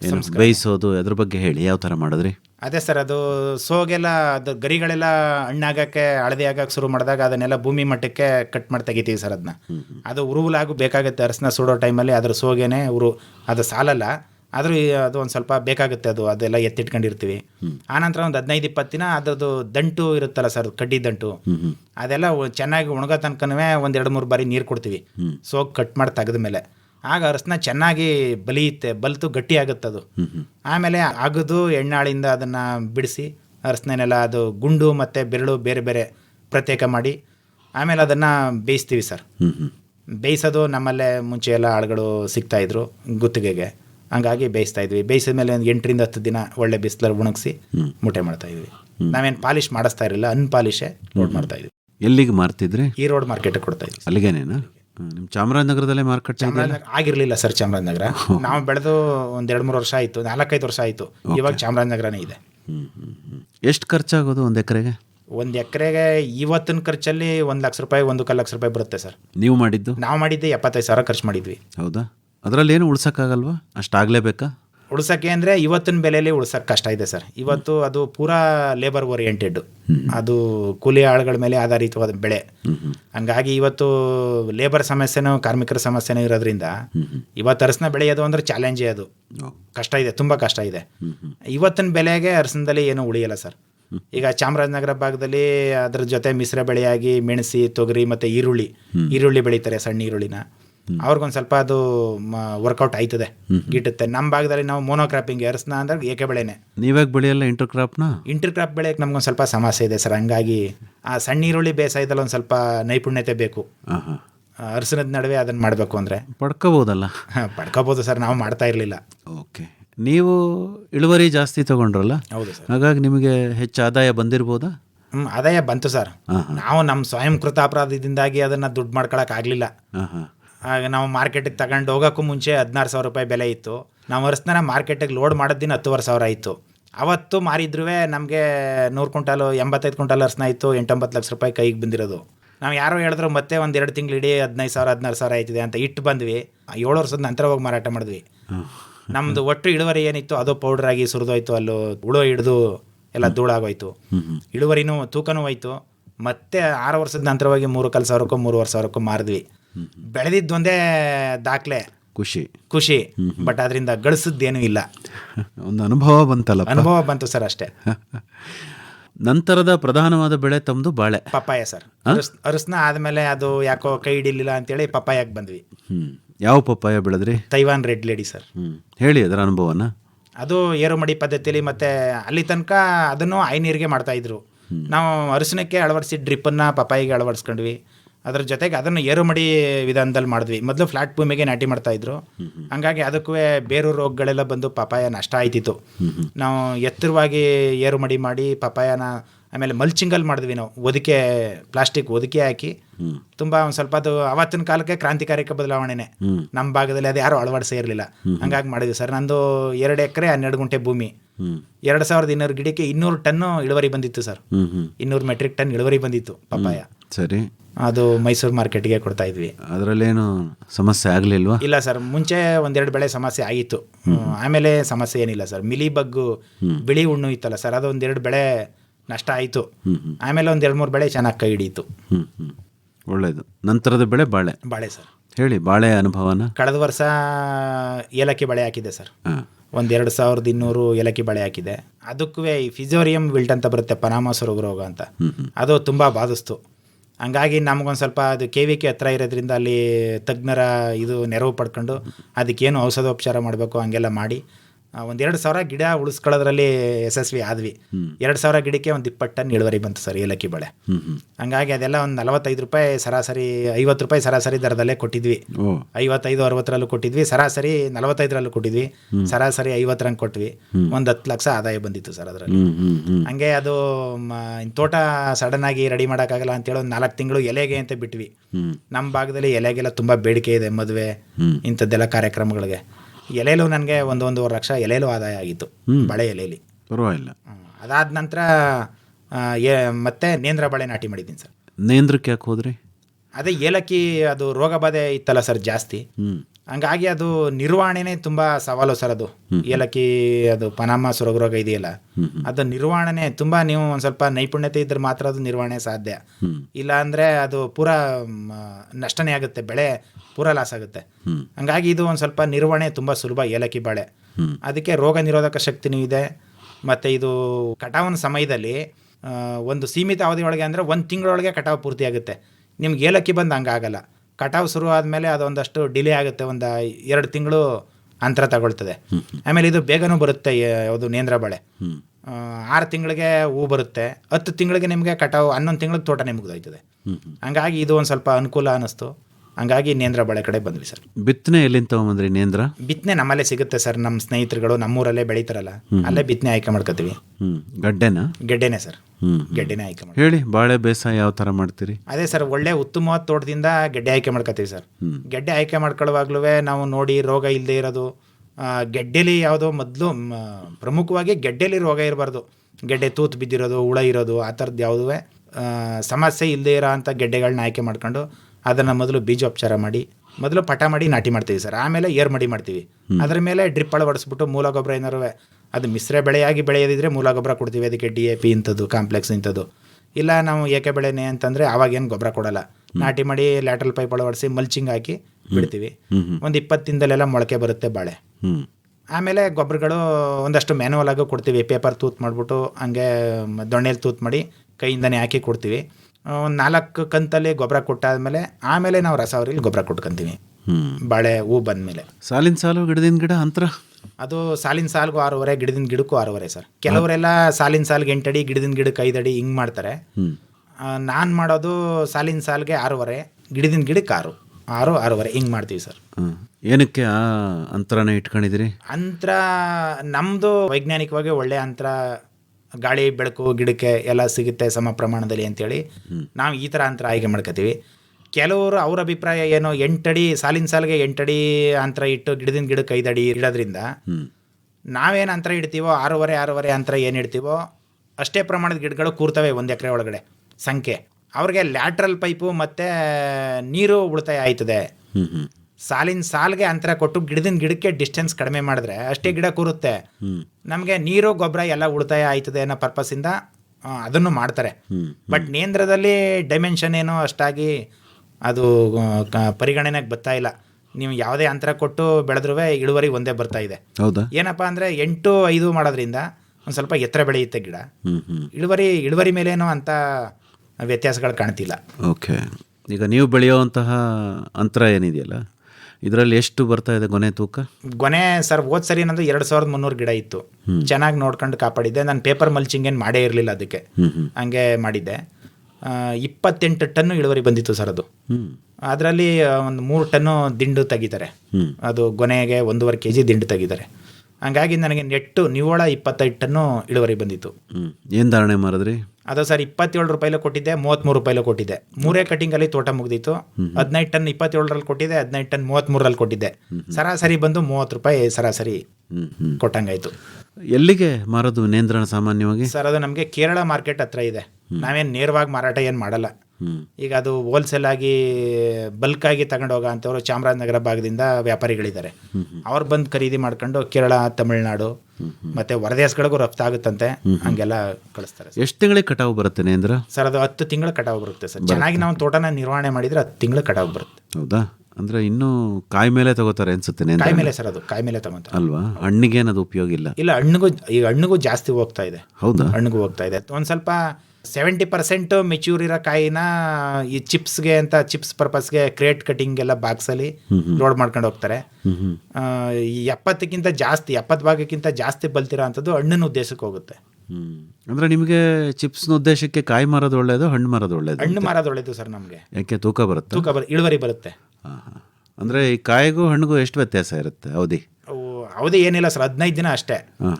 ಏನು ಬೇಯಿಸೋದು ಅದ್ರ ಬಗ್ಗೆ ಹೇಳಿ ಯಾವ ಥರ ಮಾಡಿದ್ರಿ? ಅದೇ ಸರ್ ಅದು ಸೋಗೆಲ್ಲ ಅದು ಗರಿಗಳೆಲ್ಲ ಹಣ್ಣಾಗಕ್ಕೆ ಹಳದಿ ಆಗಕ್ಕೆ ಶುರು ಮಾಡಿದಾಗ ಅದನ್ನೆಲ್ಲ ಭೂಮಿ ಮಟ್ಟಕ್ಕೆ ಕಟ್ ಮಾಡಿ ತೆಗಿತೀವಿ ಸರ್ ಅದನ್ನ ಅದು ಉರುವಲಾಗು ಬೇಕಾಗುತ್ತೆ ಅರಸನ ಸುಡೋ ಟೈಮಲ್ಲಿ ಅದ್ರ ಸೋಗೆನೆ ಉರು ಅದು ಸಾಲಲ್ಲ. ಆದರೂ ಅದು ಒಂದು ಸ್ವಲ್ಪ ಬೇಕಾಗುತ್ತೆ ಅದು ಅದೆಲ್ಲ ಎತ್ತಿಟ್ಕೊಂಡಿರ್ತೀವಿ. ಆನಂತರ ಒಂದು ಹದಿನೈದು ಇಪ್ಪತ್ತು ದಿನ ಅದ್ರದ್ದು ದಂಟು ಇರುತ್ತಲ್ಲ ಸರ್ ಕಡ್ಡಿ ದಂಟು. ಅದೆಲ್ಲ ಒ- ಚೆನ್ನಾಗಿ ಒಣಗೋ ತನಕನೂ ಒಂದು ಎರಡು ಮೂರು ಬಾರಿ ನೀರು ಕೊಡ್ತೀವಿ. ಸೋಗ್ ಕಟ್ ಮಾಡಿ ತೆಗೆದ ಮೇಲೆ ಆಗ ಅರಸನ ಚೆನ್ನಾಗಿ ಬಲಿಯುತ್ತೆ ಬಲಿತು ಗಟ್ಟಿ ಆಗುತ್ತೆ ಅದು ಆಮೇಲೆ ಅಗದು ಎಣ್ಣಾಳಿಂದ ಅದನ್ನು ಬಿಡಿಸಿ ಅರಸನೆಲ್ಲ ಅದು ಗುಂಡು ಮತ್ತು ಬೆರಳು ಬೇರೆ ಬೇರೆ ಪ್ರತ್ಯೇಕ ಮಾಡಿ ಆಮೇಲೆ ಅದನ್ನು ಬೇಯಿಸ್ತೀವಿ ಸರ್. ಬೇಯಿಸೋದು ನಮ್ಮಲ್ಲೇ ಮುಂಚೆ ಎಲ್ಲ ಆಳುಗಳು ಸಿಗ್ತಾಯಿದ್ರು ಗುತ್ತಿಗೆಗೆ. ಹಂಗಾಗಿ ಬೇಯಿಸ್ತಾ ಇದ್ವಿ. ಬೇಯಿಸಿದ ಮೇಲೆ ಒಂದು ಎಂಟರಿಂದ ಹತ್ತು ದಿನ ಒಳ್ಳೆ ಬಿಸಿಲಲ್ಲಿ ಒಣಗಿಸಿ ಮೂಟೆ ಮಾಡ್ತಾ ಇದ್ವಿ. ನಾವೇನು ಪಾಲಿಶ್ ಮಾಡಿಸ್ತಾ ಇರಲಿಲ್ಲ ಅನ್ಪಾಲಿಶೇ ಲೋಡ್ ಮಾಡ್ತಾ ಇದ್ವಿ. ಎಲ್ಲಿಗೆ ಮಾರ್ತಿದ್ರೆ? ಈ ರೋಡ್ ಮಾರ್ಕೆಟ್ ಕೊಡ್ತಾ ಇದ್ವಿ ಅಲ್ಲಿಗೇನೇನಾ? ನಿಮ್ಮ ಚಾಮರಾಜನಗರದಲ್ಲೇ ಮಾರ್ಕೆಟ್ ಚಾಮರಾಜನಗರ ಆಗಿರಲಿಲ್ಲ ಸರ್ ಚಾಮರಾಜನಗರ. ನಾವು ಬೆಳೆದು ಒಂದು ಎರಡು ಮೂರು ವರ್ಷ ಆಯಿತು ನಾಲ್ಕೈದು ವರ್ಷ ಆಯಿತು. ಇವಾಗ ಚಾಮರಾಜನಗರನೇ ಇದೆ. ಎಷ್ಟು ಖರ್ಚಾಗೋದು ಒಂದು ಎಕರೆಗೆ? ಒಂದು ಎಕರೆಗೆ ಇವತ್ತಿನ ಖರ್ಚಲ್ಲಿ ಒಂದು ಲಕ್ಷ ರೂಪಾಯಿ ಒಂದು ಕಾಲು ಲಕ್ಷ ರೂಪಾಯಿ ಬರುತ್ತೆ ಸರ್. ನೀವು ಮಾಡಿದ್ದು? ನಾವು ಮಾಡಿದ್ದೆ ಎಪ್ಪತ್ತೈದು ಸಾವಿರ ಖರ್ಚು ಮಾಡಿದ್ವಿ. ಹೌದಾ? ಅದರಲ್ಲಿ ಏನು ಉಳ್ಸೋಕ್ಕಾಗಲ್ವಾ? ಅಷ್ಟಾಗಲೇಬೇಕಾ ಉಳ್ಸಕ್ಕೆ ಅಂದರೆ ಇವತ್ತಿನ ಬೆಲೆಯಲ್ಲಿ ಉಳ್ಸಕ್ಕೆ ಕಷ್ಟ ಇದೆ ಸರ್. ಇವತ್ತು ಅದು ಪೂರಾ ಲೇಬರ್ ಓರಿಯೆಂಟೆಡ್ ಅದು ಕೂಲಿ ಆಳುಗಳ ಮೇಲೆ ಆಧಾರಿತವಾದ ಬೆಳೆ. ಹಂಗಾಗಿ ಇವತ್ತು ಲೇಬರ್ ಸಮಸ್ಯೆನೂ ಕಾರ್ಮಿಕರ ಸಮಸ್ಯೆನೂ ಇರೋದ್ರಿಂದ ಇವತ್ತು ಅರಸನ ಬೆಳೆಯೋದು ಅಂದರೆ ಚಾಲೆಂಜೇ ಅದು. ಕಷ್ಟ ಇದೆ ತುಂಬ ಕಷ್ಟ ಇದೆ. ಇವತ್ತಿನ ಬೆಲೆಗೆ ಅರಸನದಲ್ಲಿ ಏನೂ ಉಳಿಯಲ್ಲ ಸರ್. ಈಗ ಚಾಮರಾಜನಗರ ಭಾಗದಲ್ಲಿ ಅದ್ರ ಜೊತೆ ಮಿಶ್ರ ಬೆಳೆಯಾಗಿ ಮೆಣಸಿ ತೊಗರಿ ಮತ್ತು ಈರುಳ್ಳಿ ಈರುಳ್ಳಿ ಬೆಳೀತಾರೆ ಸಣ್ಣ ಈರುಳ್ಳಿನ. ಅವ್ರಿಗೊಂದು ಸ್ವಲ್ಪ ಅದು ವರ್ಕೌಟ್ ಆಯ್ತದೆ. ಗಿಟ್ಟುತ್ತೆ. ನಮ್ಮ ಭಾಗದಲ್ಲಿ ನಾವು ಮೋನೋಕ್ರಾಪಿಂಗ್ ಅರಸನ ಅಂದ್ರೆ ಏಕೆ ಬೆಳೆನೆ? ನೀವಾಗ ಬೆಳೆಯಲ್ಲ ಇಂಟರ್ ಕ್ರಾಪ್ನ ಇಂಟರ್ ಕ್ರಾಪ್ ಬೆಳೆಯಕ್ಕೆ ನಮ್ಗೊಂದು ಸ್ವಲ್ಪ ಸಮಸ್ಯೆ ಇದೆ ಸರ್. ಹಂಗಾಗಿ ಆ ಸಣ್ಣ ಈರುಳ್ಳಿ ಬೇಸಾಯದಲ್ಲಿ ಒಂದು ಸ್ವಲ್ಪ ನೈಪುಣ್ಯತೆ ಬೇಕು. ಹಾಂ ಹಾಂ ಆ, ನಡುವೆ ಅದನ್ನು ಮಾಡಬೇಕು ಅಂದರೆ. ಪಡ್ಕೋಬೋದಲ್ಲ? ಪಡ್ಕೋಬೋದು ಸರ್. ನಾವು ಮಾಡ್ತಾ ಇರಲಿಲ್ಲ. ಓಕೆ. ನೀವು ಇಳುವರಿ ಜಾಸ್ತಿ ತಗೊಂಡ್ರಲ್ಲ? ಹೌದು ಸರ್. ಹಾಗಾಗಿ ನಿಮಗೆ ಹೆಚ್ಚು ಆದಾಯ ಬಂದಿರ್ಬೋದಾ? ಹ್ಮ್, ಆದಾಯ ಬಂತು ಸರ್. ನಾವು ನಮ್ಮ ಸ್ವಯಂಕೃತ ಅಪರಾಧದಿಂದಾಗಿ ಅದನ್ನು ದುಡ್ಡು ಮಾಡ್ಕೊಳಕ್ ಆಗಲಿಲ್ಲ. ಹಾಂ ಹಾಂ ಆಗ ನಾವು ಮಾರ್ಕೆಟಿಗೆ ತಗೊಂಡು ಹೋಗೋಕ್ಕೂ ಮುಂಚೆ ಹದಿನಾರು ಸಾವಿರ ರೂಪಾಯಿ ಬೆಲೆ ಇತ್ತು. ನಾವು ವರ್ಷನ ಮಾರ್ಕೆಟಿಗೆ ಲೋಡ್ ಮಾಡೋದಿನ ದಿನ ಹತ್ತುವರೆ ಸಾವಿರ ಆಯಿತು. ಅವತ್ತು ಮಾರಿದ್ರೂ ನಮಗೆ ನೂರು ಕ್ವಿಂಟಾಲು ಎಂಬತ್ತೈದು ಕ್ವಿಂಟಾಲ್ ಅರ್ಸನ ಇತ್ತು ಎಂಟೊಂಬತ್ತು ಲಕ್ಷ ರೂಪಾಯಿ ಕೈಗೆ ಬಂದಿರೋದು. ನಾವು ಯಾರೋ ಹೇಳಿದ್ರು ಮತ್ತೆ ಒಂದು ಎರಡು ತಿಂಗಳು ಇಡೀ ಹದಿನೈದು ಸಾವಿರ ಹದಿನಾರು ಸಾವಿರ ಆಯ್ತಿದೆ ಅಂತ ಇಟ್ಟು ಬಂದ್ವಿ. ಆ ಏಳು ವರ್ಷದ ನಂತರ ಹೋಗಿ ಮಾರಾಟ ಮಾಡಿದ್ವಿ. ನಮ್ಮದು ಒಟ್ಟು ಇಳುವರಿ ಏನಿತ್ತು ಅದು ಪೌಡರ್ ಆಗಿ ಸುರಿದೋಯ್ತು ಅಲ್ಲೂ ಹುಳು ಹಿಡಿದು ಎಲ್ಲ ಧೂಳಾಗೋಯ್ತು. ಇಳುವರಿನೂ ತೂಕನೂ ಹೋಯ್ತು. ಮತ್ತೆ ಆರು ವರ್ಷದ ನಂತರವಾಗಿ ಮೂರು ಕಾಲು ಸಾವಿರಕ್ಕೂ ಮೂರುವರೆ ಸಾವಿರಕ್ಕೂ ಮಾರಿದ್ವಿ. ಬೆಳೆದಿದ್ದೊಂದೇ ದಾಖಲೆ. ಖುಷಿ. ಖುಷಿ. ಬಟ್ ಅದರಿಂದ ಗಳಿಸಿದ್ದೇನೂ ಇಲ್ಲ. ಒಂದು ಅನುಭವ ಬಂತಲ್ಲ ಅನುಭವ ಬಂತು ಸರ್ ಅಷ್ಟೇ. ನಂತರದ ಪ್ರಧಾನವಾದ ಬೆಳೆ ತಮ್ಮದು ಬಾಳೆ. Papaya sir. ಅರಸ್ ಅರಸ್ನ ಆದಮೇಲೆ ಅದು ಯಾಕೋ ಕೈ ಹಿಡಿಲಿಲ್ಲ ಅಂತೇಳಿ ಪಪ್ಪಾಯಕ್ಕೆ ಬಂದ್ವಿ. ಯಾವ ಪಪ್ಪಾಯ ಬೆಳೆದ್ರಿ? Taiwan red lady sir. ಹೇಳಿ ಅದರ ಅನುಭವನ. ಅದು ಏರುಮಡಿ ಪದ್ಧತಿಯಲ್ಲಿ ಮತ್ತೆ ಅಲ್ಲಿ ತನಕ ಅದನ್ನು ಐನೀರಿಗೆ ಮಾಡ್ತಾ ಇದ್ರು. ನಾವು ಅರಿಶಿನಕ್ಕೆ ಅಳವಡಿಸಿ ಡ್ರಿಪ್ಪನ್ನು ಪಪ್ಪಾಯಿಗೆ ಅಳವಡಿಸ್ಕೊಂಡ್ವಿ. ಅದ್ರ ಜೊತೆಗೆ ಅದನ್ನು ಏರುಮಡಿ ವಿಧಾನದಲ್ಲಿ ಮಾಡಿದ್ವಿ. ಮೊದಲು ಫ್ಲಾಟ್ ಭೂಮಿಗೆ ನಾಟಿ ಮಾಡ್ತಾ ಇದ್ರು. ಹಂಗಾಗಿ ಅದಕ್ಕೂ ಬೇರೆ ರೋಗಗಳೆಲ್ಲ ಬಂದು ಪಪಾಯ ನಷ್ಟ ಆಯ್ತಿತ್ತು. ನಾವು ಎತ್ತರವಾಗಿ ಏರುಮಡಿ ಮಾಡಿ ಪಪಾಯನ ಆಮೇಲೆ ಮಲ್ಚಿಂಗಲ್ಲಿ ಮಾಡಿದ್ವಿ ನಾವು. ಒದಿಕೆ ಪ್ಲಾಸ್ಟಿಕ್ ಒದಿಕೆ ಹಾಕಿ ತುಂಬ ಒಂದು ಸ್ವಲ್ಪ ಅದು ಅವತ್ತಿನ ಕಾಲಕ್ಕೆ ಕ್ರಾಂತಿಕಾರಿಕ ಬದಲಾವಣೆನೆ. ನಮ್ಮ ಭಾಗದಲ್ಲಿ ಅದು ಯಾರು ಅಳವಡಿಸೇ ಇರಲಿಲ್ಲ ಹಂಗಾಗಿ ಮಾಡಿದ್ವಿ ಸರ್. ನಂದು ಎರಡು ಎಕರೆ ಹನ್ನೆರಡು ಗುಂಟೆ ಭೂಮಿ. ಎರಡು ಸಾವಿರದ ಇನ್ನೂರು ಗಿಡಕ್ಕೆ ಇನ್ನೂರು ಟನ್ನು ಇಳುವರಿ ಬಂದಿತ್ತು ಸರ್. ಇನ್ನೂರು ಮೆಟ್ರಿಕ್ ಟನ್ ಇಳುವರಿ ಬಂದಿತ್ತು ಪಪ್ಪಾಯ. ಸರಿ. ಅದು ಮೈಸೂರು ಮಾರ್ಕೆಟ್ಗೆ ಕೊಡ್ತಾ ಇದ್ವಿ. ಅದರಲ್ಲೇನು ಸಮಸ್ಯೆ ಆಗಲಿಲ್ವಾ? ಇಲ್ಲ ಸರ್. ಮುಂಚೆ ಒಂದೆರಡು ಬೆಳೆ ಸಮಸ್ಯೆ ಆಗಿತ್ತು. ಆಮೇಲೆ ಸಮಸ್ಯೆ ಏನಿಲ್ಲ ಸರ್. ಮಿಲಿ ಬಗ್ಗು ಬಿಳಿ ಹುಣ್ಣು ಇತ್ತಲ್ಲ ಸರ್. ಅದು ಒಂದೆರಡು ಬೆಳೆ ನಷ್ಟ ಆಯಿತು. ಆಮೇಲೆ ಒಂದು ಎರಡು ಮೂರು ಬೆಳೆ ಚೆನ್ನಾಗಿ ಕೈ ಹಿಡಿಯಿತು ಒಳ್ಳೆಯದು ನಂತರದ ಬೆಳೆ ಬಾಳೆ. ಬಾಳೆ ಸರ್. ಹೇಳಿ ಬಾಳೆ ಅನುಭವನ. ಕಳೆದ ವರ್ಷ ಏಲಕ್ಕಿ ಬಳೆ ಹಾಕಿದೆ ಸರ್. ಒಂದು ಎರಡು ಸಾವಿರದ ಇನ್ನೂರು ಏಲಕ್ಕಿ ಬಳೆ ಹಾಕಿದೆ ಅದಕ್ಕೂ ಈ ಫಿಜೋರಿಯಂ ವಿಲ್ಟ್ ಅಂತ ಬರುತ್ತೆ ಪನಾಮ ಸೊರಗು ರೋಗ ಅಂತ. ಅದು ತುಂಬ ಬಾಧಿಸ್ತು. ಹಂಗಾಗಿ ನಮಗೊಂದು ಸ್ವಲ್ಪ ಅದು ಕೆ ವಿ ಕೆ ಹತ್ರ ಇರೋದ್ರಿಂದ ಅಲ್ಲಿ ತಜ್ಞರ ಇದು ನೆರವು ಪಡ್ಕೊಂಡು ಅದಕ್ಕೇನು ಔಷಧೋಪಚಾರ ಮಾಡಬೇಕು ಹಂಗೆಲ್ಲ ಮಾಡಿ. ಒಂದೆರಡು ಸಾವಿರ ಗಿಡ ಉಳಿಸ್ಕೊಳ್ಳೋದ್ರಲ್ಲಿ ಯಶಸ್ವಿ ಆದ್ವಿ. ಎರಡು ಸಾವಿರ ಗಿಡಕ್ಕೆ ಒಂದು ಇಪ್ಪತ್ತು ಟನ್ ಇಳುವರಿ ಬಂತು ಸರ್ ಏಲಕ್ಕಿ ಬಳೆ. ಹಂಗಾಗಿ ಅದೆಲ್ಲ ಒಂದು ನಲವತ್ತೈದು ರೂಪಾಯಿ ಸರಾಸರಿ ಐವತ್ತು ರೂಪಾಯಿ ಸರಾಸರಿ ದರದಲ್ಲೇ ಕೊಟ್ಟಿದ್ವಿ. ಐವತ್ತೈದು ಅರವತ್ತರಲ್ಲೂ ಕೊಟ್ಟಿದ್ವಿ ಸರಾಸರಿ ನಲವತ್ತೈದರಲ್ಲೂ ಕೊಟ್ಟಿದ್ವಿ ಸರಾಸರಿ ಐವತ್ತರಂಗೆ ಕೊಟ್ವಿ. ಒಂದು ಹತ್ತು ಲಕ್ಷ ಆದಾಯ ಬಂದಿತ್ತು ಸರ್ ಅದರಲ್ಲಿ. ಹಂಗೆ ಅದು ತೋಟ ಸಡನ್ ಆಗಿ ರೆಡಿ ಮಾಡೋಕ್ಕಾಗಲ್ಲ ಅಂತೇಳಿ ಒಂದು ನಾಲ್ಕು ತಿಂಗಳು ಎಲೆಗೆ ಅಂತ ಬಿಟ್ವಿ. ನಮ್ಮ ಭಾಗದಲ್ಲಿ ಎಲೆಗೆಲ್ಲ ತುಂಬಾ ಬೇಡಿಕೆ ಇದೆ ಮದುವೆ ಇಂಥದ್ದೆಲ್ಲ ಕಾರ್ಯಕ್ರಮಗಳಿಗೆ. ಎಲೆಲೂ ನನಗೆ ಒಂದು ಒಂದೂವರೆ ಲಕ್ಷ ಎಲೆಲೂ ಆದಾಯ ಆಗಿತ್ತು ಬಳೆ ಎಲೆಯಲ್ಲಿ ಪರವಾಗಿಲ್ಲ. ಅದಾದ ನಂತರ ಏ ಮತ್ತೆ ನೇಂದ್ರ ಬಳೆ ನಾಟಿ ಮಾಡಿದ್ದೀನಿ ಸರ್. ನೇಂದ್ರಕ್ಕೆ ಯಾಕೆ ಹೋದ್ರಿ? ಅದೇ ಏಲಕ್ಕಿ ಅದು ರೋಗ ಬಾಧೆ ಇತ್ತಲ್ಲ ಸರ್ ಜಾಸ್ತಿ. ಹ್ಞೂ ಹಂಗಾಗಿ ಅದು ನಿರ್ವಹಣೆನೇ ತುಂಬ ಸವಾಲು ಸರ್ ಅದು. ಏಲಕ್ಕಿ ಅದು ಪನಾಮ ಸೊರಗ ರೋಗ ಇದೆಯಲ್ಲ ಅದು ನಿರ್ವಹಣೆ ತುಂಬ ನೀವು ಒಂದು ಸ್ವಲ್ಪ ನೈಪುಣ್ಯತೆ ಇದ್ರೆ ಮಾತ್ರ ಅದು ನಿರ್ವಹಣೆ ಸಾಧ್ಯ. ಇಲ್ಲ ಅಂದರೆ ಅದು ಪೂರಾ ನಷ್ಟನೇ ಆಗುತ್ತೆ ಬೆಳೆ ಪೂರಾ ಲಾಸ್ ಆಗುತ್ತೆ. ಹಂಗಾಗಿ ಇದು ಒಂದು ಸ್ವಲ್ಪ ನಿರ್ವಹಣೆ ತುಂಬ ಸುಲಭ ಏಲಕ್ಕಿ ಬಾಳೆ. ಅದಕ್ಕೆ ರೋಗ ನಿರೋಧಕ ಶಕ್ತಿನೂ ಇದೆ. ಮತ್ತು ಇದು ಕಟಾವಿನ ಸಮಯದಲ್ಲಿ ಒಂದು ಸೀಮಿತ ಅವಧಿಯೊಳಗೆ ಅಂದರೆ ಒಂದು ತಿಂಗಳೊಳಗೆ ಕಟಾವು ಪೂರ್ತಿ ಆಗುತ್ತೆ. ನಿಮ್ಗೆ ಏಲಕ್ಕಿ ಬಂದು ಹಂಗಾಗಲ್ಲ. ಕಟಾವು ಶುರು ಆದಮೇಲೆ ಅದೊಂದಷ್ಟು ಡಿಲೇ ಆಗುತ್ತೆ ಒಂದು ಎರಡು ತಿಂಗಳು ಅಂತರ ತಗೊಳ್ತದೆ. ಆಮೇಲೆ ಇದು ಬೇಗನೂ ಬರುತ್ತೆ ಯಾವುದು ನೇಂದ್ರ ಬಾಳೆ. ಆರು ತಿಂಗಳಿಗೆ ಹೂ ಬರುತ್ತೆ ಹತ್ತು ತಿಂಗಳಿಗೆ ನಿಮಗೆ ಕಟಾವು ಹನ್ನೊಂದು ತಿಂಗಳಿಗೆ ತೋಟ ನಿಮ್ಗೆ ಹ್ಮ್. ಹಂಗಾಗಿ ಇದು ಒಂದು ಸ್ವಲ್ಪ ಅನುಕೂಲ ಅನ್ನಿಸ್ತು ಹಂಗಾಗಿ ನೇಂದ್ರ ಬಳೆ ಕಡೆ ಬಂದ್ವಿ ಸರ್. ಬಿತ್ತನೆ ಎಲ್ಲಿಂದ ತಗೊಂಬಂದ್ರಿ ನೇಂದ್ರ? ಬಿತ್ತನೆ ನಮ್ಮಲ್ಲೇ ಸಿಗುತ್ತೆ ಸರ್ ನಮ್ಮ ಸ್ನೇಹಿತರುಗಳು ನಮ್ಮೂರಲ್ಲೇ ಬೆಳೀತಾರಲ್ಲ ಅಲ್ಲೇ ಬಿತ್ತನೆ ಆಯ್ಕೆ ಮಾಡ್ಕೋತೀವಿ. ಹ್ಮ್. ಗಡ್ಡೆನಾ? ಗೆಡ್ಡೆನೆ ಸರ್ ಹ್ಮ್. ಗೆಡ್ಡೆನೇ ಆಯ್ಕೆ ಮಾಡಿ ಹೇಳಿ ಬಾಳೆ ಬೇಸಾಯ ಯಾವ ತರ ಮಾಡ್ತೀರಿ? ಅದೇ ಸರ್ ಒಳ್ಳೆ ಉತ್ತಮವಾದ ತೋಟದಿಂದ ಗಡ್ಡೆ ಆಯ್ಕೆ ಮಾಡ್ಕೋತೀವಿ ಸರ್. ಗಡ್ಡೆ ಆಯ್ಕೆ ಮಾಡ್ಕೊಳ್ಳುವಾಗ್ಲೂ ನಾವು ನೋಡಿ ರೋಗ ಇಲ್ಲದೆ ಇರೋದು ಆ, ಗೆಡ್ಡೆಲಿ ಯಾವುದೋ ಮೊದಲು ಪ್ರಮುಖವಾಗಿ ಗೆಡ್ಡೆಲಿ ರೋಗ ಇರಬಾರ್ದು. ಗೆಡ್ಡೆ ತೂತು ಬಿದ್ದಿರೋದು ಹುಳ ಇರೋದು ಆ ಥರದ್ದು ಯಾವುದೂ ಸಮಸ್ಯೆ ಇಲ್ಲದೆ ಇರೋ ಅಂಥ ಗೆಡ್ಡೆಗಳನ್ನ ಆಯ್ಕೆ ಮಾಡ್ಕೊಂಡು ಅದನ್ನು ಮೊದಲು ಬೀಜೋಪಚಾರ ಮಾಡಿ ಮೊದಲು ಪಟ ಮಾಡಿ ನಾಟಿ ಮಾಡ್ತೀವಿ ಸರ್. ಆಮೇಲೆ ಏರ್ ಮಡಿ ಮಾಡ್ತೀವಿ. ಅದರ ಮೇಲೆ ಡ್ರಿಪ್ ಅಳವಡಿಸ್ಬಿಟ್ಟು ಮೂಲ ಗೊಬ್ಬರ ಏನಾರು ಅದು ಮಿಶ್ರ ಬೆಳೆಯಾಗಿ ಬೆಳೆಯೋದಿದ್ರೆ ಮೂಲ ಗೊಬ್ಬರ ಕೊಡ್ತೀವಿ. ಅದಕ್ಕೆ ಡಿ ಎ ಪಿ ಇಂಥದ್ದು ಕಾಂಪ್ಲೆಕ್ಸ್ ಇಂಥದ್ದು. ಇಲ್ಲ ನಾವು ಏಕೆ ಬೆಳೆನೆ ಅಂತಂದರೆ ಅವಾಗೇನು ಗೊಬ್ಬರ ಕೊಡಲ್ಲ. ನಾಟಿ ಮಾಡಿ ಲ್ಯಾಟ್ರಲ್ ಪೈಪ್ ಅಳವಡಿಸಿ ಮಲ್ಚಿಂಗ್ ಹಾಕಿ ಬಿಡ್ತೀವಿ. ಒಂದು ಇಪ್ಪತ್ತಿಂದಲೆಲ್ಲ ಮೊಳಕೆ ಬರುತ್ತೆ ಬಾಳೆ. ಆಮೇಲೆ ಗೊಬ್ಬರಗಳು ಒಂದಷ್ಟು ಮ್ಯಾನುವಲ್ ಆಗಿ ಕೊಡ್ತೀವಿ. ಪೇಪರ್ ತೂತ್ ಮಾಡಿಬಿಟ್ಟು ಹಂಗೆ ದೊಣ್ಣೆಲಿ ತೂತ್ ಮಾಡಿ ಕೈಯಿಂದನೇ ಹಾಕಿ ಕೊಡ್ತೀವಿ. ಒಂದು ನಾಲ್ಕು ಕಂತಲ್ಲಿ ಗೊಬ್ಬರ ಕೊಟ್ಟಾದ್ಮೇಲೆ ಆಮೇಲೆ ನಾವು ರಸಾವರಿಲಿ ಗೊಬ್ಬರ ಕೊಟ್ಕೊಂತೀವಿ. ಬಾಳೆ ಹೂ ಬಂದಮೇಲೆ. ಸಾಲಿನ ಸಾಲು ಗಿಡದಿಂದ ಗಿಡ ಅಂತರ? ಅದು ಸಾಲಿನ ಸಾಲ್ಗೂ ಆರೂವರೆ ಗಿಡದಿಂದ ಗಿಡಕ್ಕೂ ಆರೂವರೆ ಸರ್. ಕೆಲವರೆಲ್ಲ ಸಾಲಿನ ಸಾಲ್ಗೆ ಎಂಟಡಿ ಗಿಡದಿಂದ ಗಿಡಕ್ಕೆ ಐದಡಿ ಹಿಂಗೆ ಮಾಡ್ತಾರೆ. ನಾನು ಮಾಡೋದು ಸಾಲಿನ ಸಾಲ್ಗೆ ಆರೂವರೆ ಗಿಡದಿಂದ ಗಿಡಕ್ಕೆ ಆರು ಆರು ಆರೂವರೆ ಹಿಂಗೆ ಮಾಡ್ತೀವಿ ಸರ್. ಏನಕ್ಕೆ ಆ ಅಂತರನೇ ಇಟ್ಕೊಂಡಿದ್ದೀರಿ? ಅಂತರ ನಮ್ಮದು ವೈಜ್ಞಾನಿಕವಾಗಿ ಒಳ್ಳೆ ಅಂತರ ಗಾಳಿ ಬೆಳಕು ಗಿಡಕ್ಕೆ ಎಲ್ಲ ಸಿಗುತ್ತೆ ಸಮ ಪ್ರಮಾಣದಲ್ಲಿ ಅಂತೇಳಿ ನಾವು ಈ ಥರ ಅಂತರ ಆಯ್ಕೆ ಮಾಡ್ಕೋತೀವಿ. ಕೆಲವರು ಅವ್ರ ಅಭಿಪ್ರಾಯ ಏನು ಎಂಟಡಿ ಸಾಲಿನ ಸಾಲಿಗೆ ಎಂಟಡಿ ಅಂತರ ಇಟ್ಟು ಗಿಡದಿಂದ ಗಿಡಕ್ಕೆ ಐದಡಿ ಇಡೋದ್ರಿಂದ ನಾವೇನು ಅಂತರ ಇಡ್ತೀವೋ ಆರೂವರೆ ಆರೂವರೆ ಅಂತರ ಏನು ಇಡ್ತೀವೋ ಅಷ್ಟೇ ಪ್ರಮಾಣದ ಗಿಡಗಳು ಕೂರ್ತವೆ ಒಂದು ಎಕರೆ ಒಳಗಡೆ ಸಂಖ್ಯೆ. ಅವ್ರಿಗೆ ಲ್ಯಾಟ್ರಲ್ ಪೈಪು ಮತ್ತು ನೀರು ಉಳಿತಾಯ ಆಯ್ತದೆ. ಸಾಲಿನ ಸಾಲಿಗೆ ಅಂತರ ಕೊಟ್ಟು ಗಿಡದಿಂದ ಗಿಡಕ್ಕೆ ಡಿಸ್ಟೆನ್ಸ್ ಕಡಿಮೆ ಮಾಡಿದ್ರೆ ಅಷ್ಟೇ ಗಿಡ ಕೂರುತ್ತೆ. ನಮಗೆ ನೀರು ಗೊಬ್ಬರ ಎಲ್ಲ ಉಳಿತಾಯ ಆಯ್ತದೆ ಅನ್ನೋ ಪರ್ಪಸ್ ಇಂದ ಅದನ್ನು ಮಾಡ್ತಾರೆ. ಬಟ್ ನೇಂದ್ರದಲ್ಲಿ ಡೈಮೆನ್ಷನ್ ಏನೋ ಅಷ್ಟಾಗಿ ಅದು ಪರಿಗಣನೆಗೆ ಬರ್ತಾ ಇಲ್ಲ. ನೀವು ಯಾವುದೇ ಅಂತರ ಕೊಟ್ಟು ಬೆಳೆದ್ರೂ ಇಳುವರಿ ಒಂದೇ ಬರ್ತಾ ಇದೆ. ಏನಪ್ಪಾ ಏನಪ್ಪ ಅಂದರೆ ಎಂಟು ಐದು ಮಾಡೋದ್ರಿಂದ ಒಂದು ಸ್ವಲ್ಪ ಎತ್ತರ ಬೆಳೆಯುತ್ತೆ ಗಿಡ. ಇಳುವರಿ ಇಳುವರಿ ಮೇಲೇನೋ ಅಂತ ವ್ಯತ್ಯಾಸಗಳು ಕಾಣ್ತಿಲ್ಲ. ಓಕೆ ಈಗ ನೀವು ಬೆಳೆಯುವಂತಹ ಅಂತರ ಏನಿದೆಯಲ್ಲ? ಇದರಲ್ಲಿ ಎಷ್ಟು ಬರ್ತಾ ಇದೆ ಗೊನೆ ತೂಕ? ಗೊನೆ ಸರ್ ಹೋದ್ ಸರಿ ಏನಂದ್ರೆ ಎರಡು ಸಾವಿರದ ಮುನ್ನೂರು ಗಿಡ ಇತ್ತು. ಚೆನ್ನಾಗಿ ನೋಡ್ಕೊಂಡು ಕಾಪಾಡಿದ್ದೆ. ನಾನು ಪೇಪರ್ ಮಲ್ಚಿಂಗ್ ಏನು ಮಾಡೇ ಇರಲಿಲ್ಲ ಅದಕ್ಕೆ. ಹಂಗೆ ಮಾಡಿದ್ದೆ. ಇಪ್ಪತ್ತೆಂಟು ಟನ್ನು ಇಳುವರಿ ಬಂದಿತ್ತು ಸರ್ ಅದು. ಅದರಲ್ಲಿ ಒಂದು ಮೂರು ಟನ್ನು ದಿಂಡು ತೆಗಿತಾರೆ. ಅದು ಗೊನೆಗೆ ಒಂದೂವರೆ ಕೆ ಜಿ ದಿಂಡು ತೆಗಿತಾರೆ. ಹಂಗಾಗಿ ನನಗೆ ನೆಟ್ಟು ನಿವ್ವಳ ಇಪ್ಪತ್ತೈದು ಟನ್ನು ಇಳುವರಿ ಬಂದಿತ್ತು. ಏನು ಧಾರಣೆ ಮಾಡಿದ್ರಿ ಅದು ಸರ್ ಇಪ್ಪತ್ತೇಳು ರೂಪಾಯಿಲೂ ಕೊಟ್ಟಿದ್ದೆ ಮೂವತ್ತ್ಮೂರು ರೂಪಾಯಿಲೂ ಕೊಟ್ಟಿದ್ದೆ. ಮೂರೇ ಕಟಿಂಗಲ್ಲಿ ತೋಟ ಮುಗ್ದಿತ್ತು. ಹದಿನೈದು ಟನ್ ಇಪ್ಪತ್ತೇಳರಲ್ಲಿ ಕೊಟ್ಟಿದ್ದೆ ಹದಿನೈದು ಟನ್ ಮೂವತ್ಮೂರಲ್ಲಿ ಕೊಟ್ಟಿದ್ದೆ. ಸರಾಸರಿ ಬಂದು ಮೂವತ್ತು ರೂಪಾಯಿ ಸರಾಸರಿ ಕೊಟ್ಟಂಗಾಯ್ತು. ಎಲ್ಲಿಗೆ ಮಾರೋದು ನೇಂದ್ರಣ ಸಾಮಾನ್ಯವಾಗಿ? ಸರ್ ಅದು ನಮಗೆ ಕೇರಳ ಮಾರ್ಕೆಟ್ ಹತ್ರ ಇದೆ. ನಾವೇನು ನೇರವಾಗಿ ಮಾರಾಟ ಏನು ಮಾಡಲ್ಲ. ಈಗ ಅದು ಹೋಲ್ಸೇಲ್ ಆಗಿ ಬಲ್ಕ್ ಆಗಿ ತಗೊಂಡು ಹೋಗೋ ಅಂಥವ್ರು ಚಾಮರಾಜನಗರ ಭಾಗದಿಂದ ವ್ಯಾಪಾರಿಗಳಿದ್ದಾರೆ. ಅವ್ರು ಬಂದು ಖರೀದಿ ಮಾಡ್ಕೊಂಡು ಕೇರಳ ತಮಿಳ್ನಾಡು ಮತ್ತೆ ಹೊರದೇಶಗಳಿಗೂ ರಫ್ತಾಗುತ್ತಂತೆ ಹಂಗೆಲ್ಲ ಕಳಿಸ್ತಾರೆ ಎಷ್ಟು ತಿಂಗಳಿಗೆ ಕಟಾವು ಬರುತ್ತೆ ಅಂದ್ರೆ ಸರ್ ಅದು ಹತ್ತು ತಿಂಗಳು ಕಟಾವು ಬರುತ್ತೆ ಸರ್. ಚೆನ್ನಾಗಿ ನಾವು ತೋಟನ ನಿರ್ವಹಣೆ ಮಾಡಿದ್ರೆ ಹತ್ತು ತಿಂಗಳು ಕಟಾವು ಬರುತ್ತೆ. ಹೌದಾ? ಅಂದ್ರೆ ಇನ್ನೂ ಕಾಯಿ ಮೇಲೆ ತಗೋತಾರೆ ಅನ್ಸುತ್ತೆ ಕಾಯಿ ಮೇಲೆ ಸರ್ ಅದು ಕಾಯಿ ಮೇಲೆ ತಗೋತಾರೆ. ಅಲ್ವಾ? ಹಣ್ಣಿಗೇನದು ಉಪಯೋಗ ಇಲ್ಲ? ಇಲ್ಲ ಹಣ್ಣಿಗೂ ಈಗ ಹಣ್ಣಿಗೂ ಜಾಸ್ತಿ ಹೋಗ್ತಾ ಇದೆ. ಹೌದಾ? ಹಣ್ಣಿಗೂ ಹೋಗ್ತಾ ಇದೆ. ಒಂದು ಸ್ವಲ್ಪ ಸೆವೆಂಟಿ ಪರ್ಸೆಂಟ್ ಮೆಚೂರ್ ಇರೋ ಕಾಯಿನ ಈ ಚಿಪ್ಸ್ಗೆ ಅಂತ ಚಿಪ್ಸ್ ಪರ್ಪಸ್ಗೆ ಕ್ರೇಟ್ ಕಟಿಂಗ್ ಎಲ್ಲ ಬಾಕ್ಸಲ್ಲಿ ಲೋಡ್ ಮಾಡ್ಕೊಂಡು ಹೋಗ್ತಾರೆ. ಎಪ್ಪತ್ತಕ್ಕಿಂತ ಜಾಸ್ತಿ ಎಪ್ಪತ್ತು ಭಾಗಕ್ಕಿಂತ ಜಾಸ್ತಿ ಬಲ್ತಿರೋ ಅಂಥದ್ದು ಹಣ್ಣಿನ ಉದ್ದೇಶಕ್ಕೆ ಹೋಗುತ್ತೆ. ಅಂದ್ರೆ ನಿಮಗೆ ಚಿಪ್ಸ್ನ ಉದ್ದೇಶಕ್ಕೆ ಕಾಯಿ ಮಾರೋದು ಒಳ್ಳೇದು ಹಣ್ಣು ಮಾರೋದು ಒಳ್ಳೇದು ಹಣ್ಣು ಮಾರೋದು ಒಳ್ಳೇದು ಸರ್ ನಮಗೆ. ಯಾಕೆ ತೂಕ ಬರುತ್ತೆ? ತೂಕ ಬರ ಇಳುವರಿ ಬರುತ್ತೆ. ಅಂದ್ರೆ ಈ ಕಾಯಿಗೂ ಹಣ್ಣಿಗೂ ಎಷ್ಟು ವ್ಯತ್ಯಾಸ ಇರುತ್ತೆ ಅವಧಿ? ಅವು ಅವಧಿ ಏನಿಲ್ಲ ಸರ್ ಹದಿನೈದು ದಿನ ಅಷ್ಟೇ.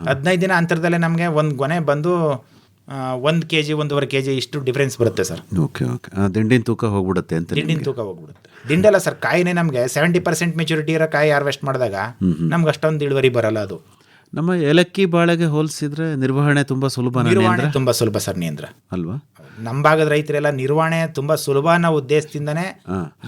ಹದಿನೈದು ದಿನ ಅಂತರದಲ್ಲೇ ನಮಗೆ ಒಂದು ಗೊನೆ ಬಂದು ಒಂದು ಕೆ ಜಿ ಒಂದೂವರೆ ಕೆ ಜಿ ಇಷ್ಟು ಡಿಫ್ರೆನ್ಸ್ ಬರುತ್ತೆ ಸರ್. ಓಕೆ ಓಕೆ ದಿಂಡಿನ ತೂಕ ಹೋಗ್ಬಿಡುತ್ತೆ ಅಂತ ದಿಂಡಿನ ತೂಕ ಹೋಗ್ಬಿಡುತ್ತೆ. ದಿಂಡಲ್ಲ ಸರ್ ಕಾಯಿನೇ ನಮಗೆ ಸೆವೆಂಟಿ ಪರ್ಸೆಂಟ್ ಮೆಚುರಿಟಿ ಇರೋ ಕಾಯಿ ಹಾರ್ವೆಸ್ಟ್ ಮಾಡಿದಾಗ ನಮ್ಗೆ ಅಷ್ಟೊಂದು ಇಳುವರಿ ಬರಲ್ಲ ಅದು. ನಮ್ಮ ಏಲಕ್ಕಿ ಬಾಳೆಗೆ ಹೋಲಿಸಿದ್ರೆ ನಿರ್ವಹಣೆ ತುಂಬ ಸುಲಭ ನಿರ್ವಹಣೆ ತುಂಬ ಸುಲಭ ಸರ್ ನೇಂದ್ರ. ಅಲ್ವಾ? ನಮ್ಮ ಭಾಗದ ರೈತರೆಲ್ಲ ನಿರ್ವಹಣೆ ತುಂಬ ಸುಲಭ ಅನ್ನೋ ಉದ್ದೇಶದಿಂದನೇ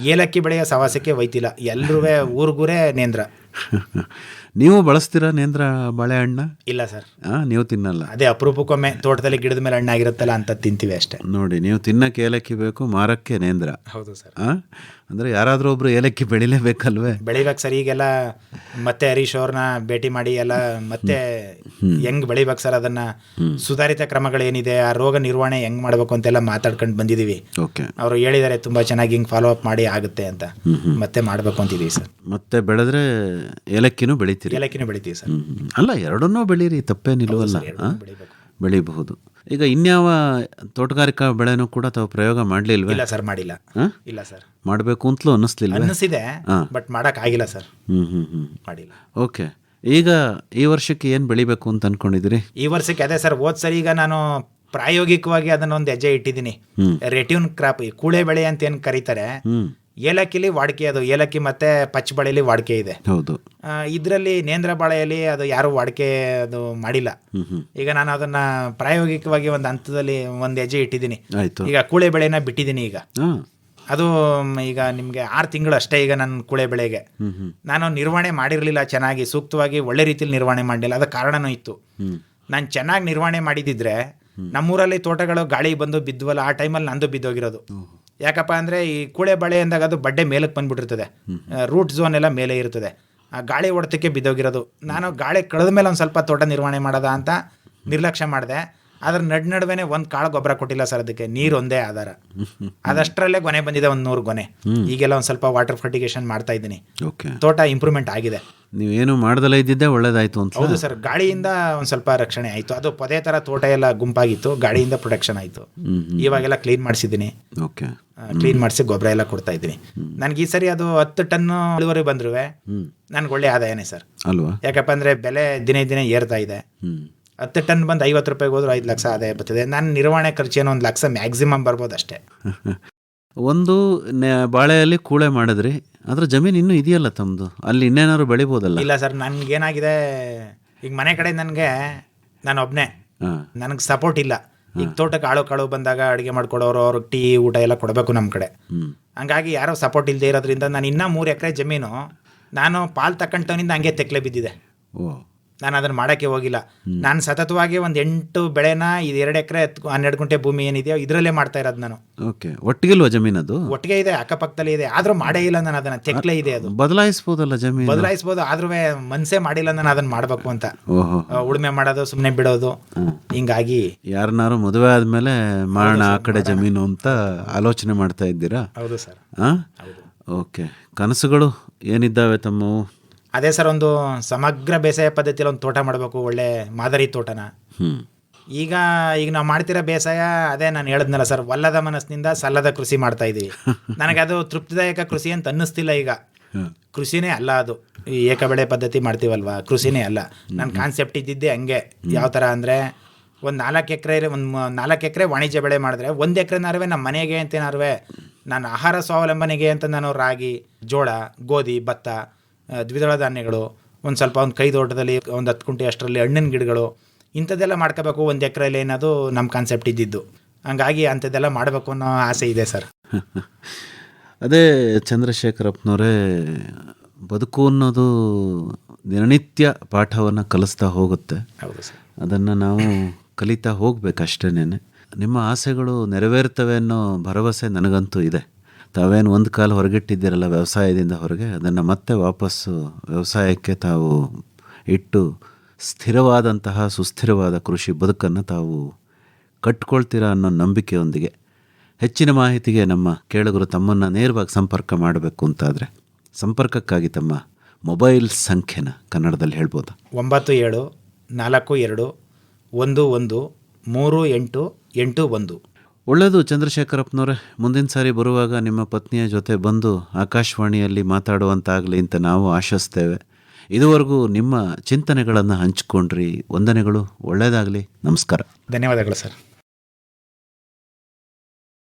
ಏಲಕ್ಕಿ ಬೆಳೆಯ ಸವಾಸಕ್ಕೆ ಒಯ್ತಿಲ್ಲ ಎಲ್ಲರೂ ಊರ್ಗೂರೇ ನೇಂದ್ರ. ನೀವು ಬಳಸ್ತೀರಾ ನೇಂದ್ರ ಬಾಳೆಹಣ್ಣ ಇಲ್ಲ ಸರ್. ನೀವು ತಿನ್ನಲ್ಲ. ಅದೇ ಅಪರೂಪಕ್ಕೊಮ್ಮೆ ತೋಟದಲ್ಲಿ ಗಿಡದ ಮೇಲೆ ಹಣ್ಣಾಗಿರುತ್ತಲ್ಲ ಅಂತ ತಿಂತೀವಿ ಅಷ್ಟೇ. ನೋಡಿ ನೀವು ತಿನ್ನಕ್ಕೆ ಏಲಕ್ಕಿ ಬೇಕು ಮಾರಕ್ಕೆ ನೇಂದ್ರ. ಹೌದು ಸರ್? ಅಂದ್ರೆ ಯಾರಾದರೂ ಒಬ್ರು ಏಲಕ್ಕಿ ಬೆಳಿಲೇಬೇಕಲ್ವೇ? ಬೆಳಿಬೇಕು ಸರ್ ಈಗೆಲ್ಲ ಮತ್ತೆ ಹರೀಶ್ ಅವ್ರನ್ನ ಭೇಟಿ ಮಾಡಿ ಎಲ್ಲ ಮತ್ತೆ ಹೆಂಗ್ ಬೆಳಿಬೇಕು ಸರ್ ಅದನ್ನ? ಸುಧಾರಿತ ಕ್ರಮಗಳೇನಿದೆ ಆ ರೋಗ ನಿರ್ವಹಣೆ ಹೆಂಗ್ ಮಾಡ್ಬೇಕು ಅಂತೆಲ್ಲ ಮಾತಾಡ್ಕೊಂಡು ಬಂದಿದೀವಿ. ಓಕೆ. ಅವರು ಹೇಳಿದ್ದಾರೆ ತುಂಬಾ ಚೆನ್ನಾಗಿ ಹಿಂಗ್ ಫಾಲೋ ಅಪ್ ಮಾಡಿ ಆಗುತ್ತೆ ಅಂತ. ಮತ್ತೆ ಮಾಡ್ಬೇಕು ಅಂತಿದೀವಿ ಸರ್. ಮತ್ತೆ ಬೆಳೆದ್ರೆ ಏಲಕ್ಕಿನೂ ಬೆಳಿತೀರಿ. ಏಲಕ್ಕಿನೂ ಬೆಳಿತೀವಿ ಸರ್. ಅಲ್ಲ ಎರಡನ್ನೂ ಬೆಳೀರಿ ತಪ್ಪೇ ನಿಲ್ಲುವಲ್ಲ ಬೆಳಿಬೇಕು. ಬೆಳಿಬಹುದು. ಈಗ ಇನ್ಯಾವ ತೋಟಗಾರಿಕಾ ಬೆಳೆನೂ ಕೂಡ ತಾವು ಪ್ರಯೋಗ ಮಾಡಲಿಲ್ವ? ಇಲ್ಲ ಸರ್ ಮಾಡಿಲ್ಲ. ಇಲ್ಲ ಸರ್. ಮಾಡಬೇಕು ಅಂತಲೂ ಅನ್ನಿಸ್ಲಿಲ್ಲ ಅನ್ನಿಸಿದೆ ಬಟ್ ಮಾಡಕ್ ಆಗಿಲ್ಲ ಸರ್ ಹ್ಞೂ ಹ್ಞೂ ಹ್ಞೂ ಮಾಡಿಲ್ಲ. ಓಕೆ. ಈಗ ಈ ವರ್ಷಕ್ಕೆ ಏನು ಬೆಳಿಬೇಕು ಅಂತ ಅನ್ಕೊಂಡಿದ್ದೀರಿ? ಈ ವರ್ಷಕ್ಕೆ ಅದೇ ಸರ್ ಹೋದ್ ಸರಿ ಈಗ ನಾನು ಪ್ರಾಯೋಗಿಕವಾಗಿ ಅದನ್ನ ಒಂದು ಹೆಜ್ಜೆ ಇಟ್ಟಿದ್ದೀನಿ. ರೆಟ್ಯೂನ್ ಕ್ರಾಪ್ ಈ ಕೂಳೆ ಬೆಳೆ ಅಂತ ಏನು ಕರೀತಾರೆ ಏಲಕ್ಕಿಲಿ ವಾಡಿಕೆ ಅದು. ಏಲಕ್ಕಿ ಮತ್ತೆ ಪಚ್ಚ ಬಳೆಯಲ್ಲಿ ವಾಡಿಕೆ ಇದೆ. ಹೌದು. ಇದರಲ್ಲಿ ನೇಂದ್ರ ಬಾಳೆಯಲ್ಲಿ ಅದು ಯಾರು ವಾಡಿಕೆ ಅದು ಮಾಡಿಲ್ಲ. ಈಗ ನಾನು ಅದನ್ನ ಪ್ರಾಯೋಗಿಕವಾಗಿ ಒಂದು ಹಂತದಲ್ಲಿ ಒಂದು ಹೆಜ್ಜೆ ಇಟ್ಟಿದ್ದೀನಿ. ಈಗ ಕೂಳೆ ಬೆಳೆನ ಬಿಟ್ಟಿದ್ದೀನಿ ಈಗ. ಅದು ಈಗ ನಿಮಗೆ ಆರು ತಿಂಗಳು ಅಷ್ಟೇ ಈಗ ನನ್ನ ಕೂಳೆ ಬೆಳೆಗೆ. ನಾನು ನಿರ್ವಹಣೆ ಮಾಡಿರಲಿಲ್ಲ ಚೆನ್ನಾಗಿ ಸೂಕ್ತವಾಗಿ ಒಳ್ಳೆ ರೀತಿಯಲ್ಲಿ ನಿರ್ವಹಣೆ ಮಾಡಲಿಲ್ಲ. ಅದ ಕಾರಣನೂ ಇತ್ತು. ನಾನು ಚೆನ್ನಾಗಿ ನಿರ್ವಹಣೆ ಮಾಡಿದಿದ್ರೆ ನಮ್ಮೂರಲ್ಲಿ ತೋಟಗಳು ಗಾಳಿ ಬಂದು ಬಿದ್ವಲ್ಲ ಆ ಟೈಮಲ್ಲಿ ನಂದು ಬಿದ್ದೋಗಿರೋದು. ಯಾಕಪ್ಪ ಅಂದರೆ ಈ ಕೂಳೆ ಬಳೆ ಅಂದಾಗ ಅದು ಬಡ್ಡೆ ಮೇಲಕ್ಕೆ ಬಂದುಬಿಟ್ಟಿರ್ತದೆ. ರೂಟ್ ಝೋನ್ ಎಲ್ಲ ಮೇಲೆ ಇರ್ತದೆ. ಆ ಗಾಳಿ ಹೊಡೆತಕ್ಕೆ ಬಿದ್ದೋಗಿರೋದು. ನಾನು ಗಾಳಿ ಕಳೆದ ಮೇಲೆ ಒಂದು ಸ್ವಲ್ಪ ತೋಟ ನಿರ್ವಹಣೆ ಮಾಡೋದ ಅಂತ ನಿರ್ಲಕ್ಷ್ಯ ಮಾಡಿದೆ. ಅದ್ರ ನಡ್ ನಡುವೆನೆ ಒಂದು ಕಾಳು ಗೊಬ್ಬರ ಕೊಟ್ಟಿಲ್ಲ ಸರ್ ಅದಕ್ಕೆ. ನೀರು ಒಂದೇ ಆಧಾರ. ಅದಷ್ಟರಲ್ಲೇ ಗೊನೆ ಬಂದಿದೆ ಒಂದು ನೂರು ಗೊನೆ. ಈಗೆಲ್ಲ ಒಂದ್ ಸ್ವಲ್ಪ ವಾಟರ್ ಫರ್ಟಿಗೇಷನ್ ಮಾಡ್ತಾ ಇದ್ದೀನಿ. ಓಕೆ. ತೋಟ ಇಂಪ್ರೂವ್ಮೆಂಟ್ ಆಗಿದೆ. ನೀವೇನು ಮಾಡ್ದಲ್ಲ ಇದ್ದಿದ್ದೆ ಒಳ್ಳೇದಾಯ್ತು ಅಂತ. ಹೌದು ಸರ್ ಗಾಳಿಯಿಂದ ಒಂದ್ ಸ್ವಲ್ಪ ರಕ್ಷಣೆ ಆಯಿತು. ಅದು ಪದೇ ಥರ ತೋಟ ಎಲ್ಲ ಗುಂಪಾಗಿತ್ತು ಗಾಳಿಯಿಂದ ಪ್ರೊಟೆಕ್ಷನ್ ಆಯಿತು. ಇವಾಗೆಲ್ಲ ಕ್ಲೀನ್ ಮಾಡಿಸಿದ್ದೀನಿ. ಓಕೆ. ಕ್ಲೀನ್ ಮಾಡಿಸಿ ಗೊಬ್ಬರ ಎಲ್ಲ ಕೊಡ್ತಾ ಇದ್ದೀನಿ. ನನಗೆ ಈ ಸರಿ ಅದು ಹತ್ತು ಟನ್ ಇಳುವರಿ ಬಂದ್ರು ನನ್ಗೆ ಒಳ್ಳೆ ಆದಾಯನೇ ಸರ್. ಅಲ್ವಾ? ಯಾಕಪ್ಪ ಅಂದ್ರೆ ಬೆಲೆ ದಿನೇ ದಿನೇ ಏರ್ತಾ ಇದೆ. ಹತ್ತು ಟನ್ ಬಂದು ಐವತ್ತು ರೂಪಾಯಿಗೆ ಹೋದ್ರೆ ಐದು ಲಕ್ಷ ಆದಾಯ ಬರ್ತದೆ. ನಾನು ನಿರ್ವಹಣೆ ಖರ್ಚು ಏನೋ ಒಂದು ಲಕ್ಷ ಮ್ಯಾಕ್ಸಿಮಮ್ ಬರ್ಬೋದು ಅಷ್ಟೇ. ಒಂದು ಬಾಳೆಯಲ್ಲಿ ಕೂಳೆ ಮಾಡಿದ್ರಿ ಅದ್ರ ಜಮೀನು ಇನ್ನೂ ಇದೆಯಲ್ಲ ತಮ್ಮದು ಅಲ್ಲಿ ಇನ್ನೇನಾದ್ರು ಬೆಳಿಬೋದಲ್ಲ? ಇಲ್ಲ ಸರ್ ನನಗೇನಾಗಿದೆ ಈಗ ಮನೆ ಕಡೆ ನನಗೆ ನಾನು ಒಬ್ಬನೇ ನನಗೆ ಸಪೋರ್ಟ್ ಇಲ್ಲ. ಈಗ ತೋಟಕ್ಕೆ ಆಳು ಕಾಳು ಬಂದಾಗ ಅಡುಗೆ ಮಾಡ್ಕೊಡೋರು ಅವ್ರಿಗೆ ಟೀ ಊಟ ಎಲ್ಲ ಕೊಡಬೇಕು ನಮ್ಮ ಕಡೆ. ಹಂಗಾಗಿ ಯಾರೋ ಸಪೋರ್ಟ್ ಇಲ್ಲದೆ ಇರೋದ್ರಿಂದ ನಾನು ಇನ್ನೂ ಮೂರು ಎಕರೆ ಜಮೀನು ನಾನು ಪಾಲ್ ತಕ್ಕಂಟವನಿಂದ ಹಂಗೆ ತೆಕ್ಲೆ ಬಿದ್ದಿದೆ. ಓ. ನಾನು ಅದನ್ನು ಮಾಡೋಕ್ಕೆ ಹೋಗಿಲ್ಲ. ನಾನು ಸತತವಾಗಿ ಒಂದು ಎಂಟು ಬೆಳೆನ ಇದು ಎರಡು ಎಕರೆ ಹನ್ನೆರಡು ಗುಂಟೆ ಭೂಮಿ ಏನಿದೆಯೋ ಇದರಲ್ಲೇ ಮಾಡ್ತಾ ಇರೋದು ನಾನು. ಓಕೆ. ಒಟ್ಟಿಗೆ ಜಮೀನು ಅದು? ಒಟ್ಟಿಗೆ ಇದೆ ಅಕ್ಕಪಕ್ಕದಲ್ಲಿ ಇದೆ. ಆದರೂ ಮಾಡೇ ಇಲ್ಲ ನಾನು ಅದನ್ನು. ತೆಕ್ಲೆ ಇದೆ ಅದು. ಬದಲಾಯಿಸ್ಬೋದಲ್ಲ ಜಮೀನು? ಬದಲಾಯಿಸ್ಬೋದು ಆದ್ರೂ ಮನಸ್ಸೇ ಮಾಡಿಲ್ಲ ನಾನು ಅದನ್ನು ಮಾಡಬೇಕು ಅಂತ. ಉಳುಮೆ ಮಾಡೋದು ಸುಮ್ಮನೆ ಬಿಡೋದು. ಹಿಂಗಾಗಿ ಯಾರನ್ನಾರು ಮದುವೆ ಆದಮೇಲೆ ಮಾಡೋಣ ಆ ಕಡೆ ಜಮೀನು ಅಂತ ಆಲೋಚನೆ ಮಾಡ್ತಾ ಇದ್ದೀರಾ? ಹೌದು ಸರ್. ಹಾ ಓಕೆ. ಕನಸುಗಳು ಏನಿದ್ದಾವೆ ತಮ್ಮವು? ಅದೇ ಸರ್ ಒಂದು ಸಮಗ್ರ ಬೇಸಾಯ ಪದ್ಧತಿಯಲ್ಲಿ ಒಂದು ತೋಟ ಮಾಡಬೇಕು ಒಳ್ಳೆ ಮಾದರಿ ತೋಟನ. ಈಗ ಈಗ ನಾವು ಮಾಡ್ತಿರೋ ಬೇಸಾಯ ಅದೇ ನಾನು ಹೇಳಿದ್ನಲ್ಲ ಸರ್ ಒಲ್ಲದ ಮನಸ್ಸಿನಿಂದ ಸಲ್ಲದ ಕೃಷಿ ಮಾಡ್ತಾ ಇದೀವಿ. ನನಗೆ ಅದು ತೃಪ್ತಿದಾಯಕ ಕೃಷಿ ಅಂತ ಅನ್ನಿಸ್ತಿಲ್ಲ ಈಗ. ಕೃಷಿನೇ ಅಲ್ಲ ಅದು. ಈ ಏಕಬೆಳೆ ಪದ್ಧತಿ ಮಾಡ್ತೀವಲ್ವಾ? ಕೃಷಿನೇ ಅಲ್ಲ. ನನ್ನ ಕಾನ್ಸೆಪ್ಟ್ ಇದ್ದಿದ್ದೆ ಹಂಗೆ. ಯಾವ ಥರ ಅಂದರೆ ಒಂದು ನಾಲ್ಕು ಎಕರೆ ಒಂದು ನಾಲ್ಕು ಎಕರೆ ವಾಣಿಜ್ಯ ಬೆಳೆ ಮಾಡಿದ್ರೆ ಒಂದು ಎಕರೆನಾರ್ವೆ ನಮ್ಮ ಮನೆಗೆ ಅಂತೇನಾರ್ವೆ ನಾನು ಆಹಾರ ಸ್ವಾವಲಂಬನೆಗೆ ಅಂತ ನಾನು ರಾಗಿ ಜೋಳ ಗೋಧಿ ಭತ್ತ ದ್ವಿದಳ ಧಾನ್ಯಗಳು ಒಂದು ಸ್ವಲ್ಪ ಒಂದು ಕೈ ತೋಟದಲ್ಲಿ ಒಂದು ಹತ್ತು ಕುಂಟೆ ಅಷ್ಟರಲ್ಲಿ ಹಣ್ಣಿನ ಗಿಡಗಳು ಇಂಥದ್ದೆಲ್ಲ ಮಾಡ್ಕೋಬೇಕು ಒಂದು ಎಕರೆಯಲ್ಲಿ ಏನದು ನಮ್ಮ ಕಾನ್ಸೆಪ್ಟ್ ಇದ್ದಿದ್ದು. ಹಂಗಾಗಿ ಅಂಥದ್ದೆಲ್ಲ ಮಾಡಬೇಕು ಅನ್ನೋ ಆಸೆ ಇದೆ ಸರ್. ಅದೇ ಚಂದ್ರಶೇಖರಪ್ಪನವರೇ ಬದುಕು ಅನ್ನೋದು ದಿನನಿತ್ಯ ಪಾಠವನ್ನು ಕಲಿಸ್ತಾ ಹೋಗುತ್ತೆ. ಹೌದು ಸರ್. ಅದನ್ನು ನಾವು ಕಲಿತಾ ಹೋಗ್ಬೇಕಷ್ಟೇನೆ ನಿಮ್ಮ ಆಸೆಗಳು ನೆರವೇರ್ತವೆ ಅನ್ನೋ ಭರವಸೆ ನನಗಂತೂ ಇದೆ. ತಾವೇನು ಒಂದು ಕಾಲ ಹೊರಗಿಟ್ಟಿದ್ದೀರಲ್ಲ ವ್ಯವಸಾಯದಿಂದ ಹೊರಗೆ, ಅದನ್ನು ಮತ್ತೆ ವಾಪಸ್ಸು ವ್ಯವಸಾಯಕ್ಕೆ ತಾವು ಇಟ್ಟು ಸ್ಥಿರವಾದಂತಹ ಸುಸ್ಥಿರವಾದ ಕೃಷಿ ಬದುಕನ್ನು ತಾವು ಕಟ್ಕೊಳ್ತೀರಾ ಅನ್ನೋ ನಂಬಿಕೆಯೊಂದಿಗೆ ಹೆಚ್ಚಿನ ಮಾಹಿತಿಗೆ ನಮ್ಮ ಕೇಳುಗರು ತಮ್ಮನ್ನು ನೇರವಾಗಿ ಸಂಪರ್ಕ ಮಾಡಬೇಕು ಅಂತಾದರೆ ಸಂಪರ್ಕಕ್ಕಾಗಿ ತಮ್ಮ ಮೊಬೈಲ್ ಸಂಖ್ಯೆನ ಕನ್ನಡದಲ್ಲಿ ಹೇಳ್ಬೋದು? ಒಂಬತ್ತು ಏಳು ನಾಲ್ಕು ಎರಡು ಒಂದು ಒಂದು ಮೂರು ಎಂಟು ಎಂಟು ಒಂದು. ಒಳ್ಳೆಯದು ಚಂದ್ರಶೇಖರಪ್ಪನವರೇ. ಮುಂದಿನ ಸಾರಿ ಬರುವಾಗ ನಿಮ್ಮ ಪತ್ನಿಯ ಜೊತೆ ಬಂದು ಆಕಾಶವಾಣಿಯಲ್ಲಿ ಮಾತಾಡುವಂತಾಗಲಿ ಅಂತ ನಾವು ಆಶಿಸ್ತೇವೆ. ಇದುವರೆಗೂ ನಿಮ್ಮ ಚಿಂತನೆಗಳನ್ನು ಹಂಚಿಕೊಂಡ್ರಿ. ವಂದನೆಗಳು ಒಳ್ಳೆಯದಾಗಲಿ ನಮಸ್ಕಾರ. ಧನ್ಯವಾದಗಳು ಸರ್.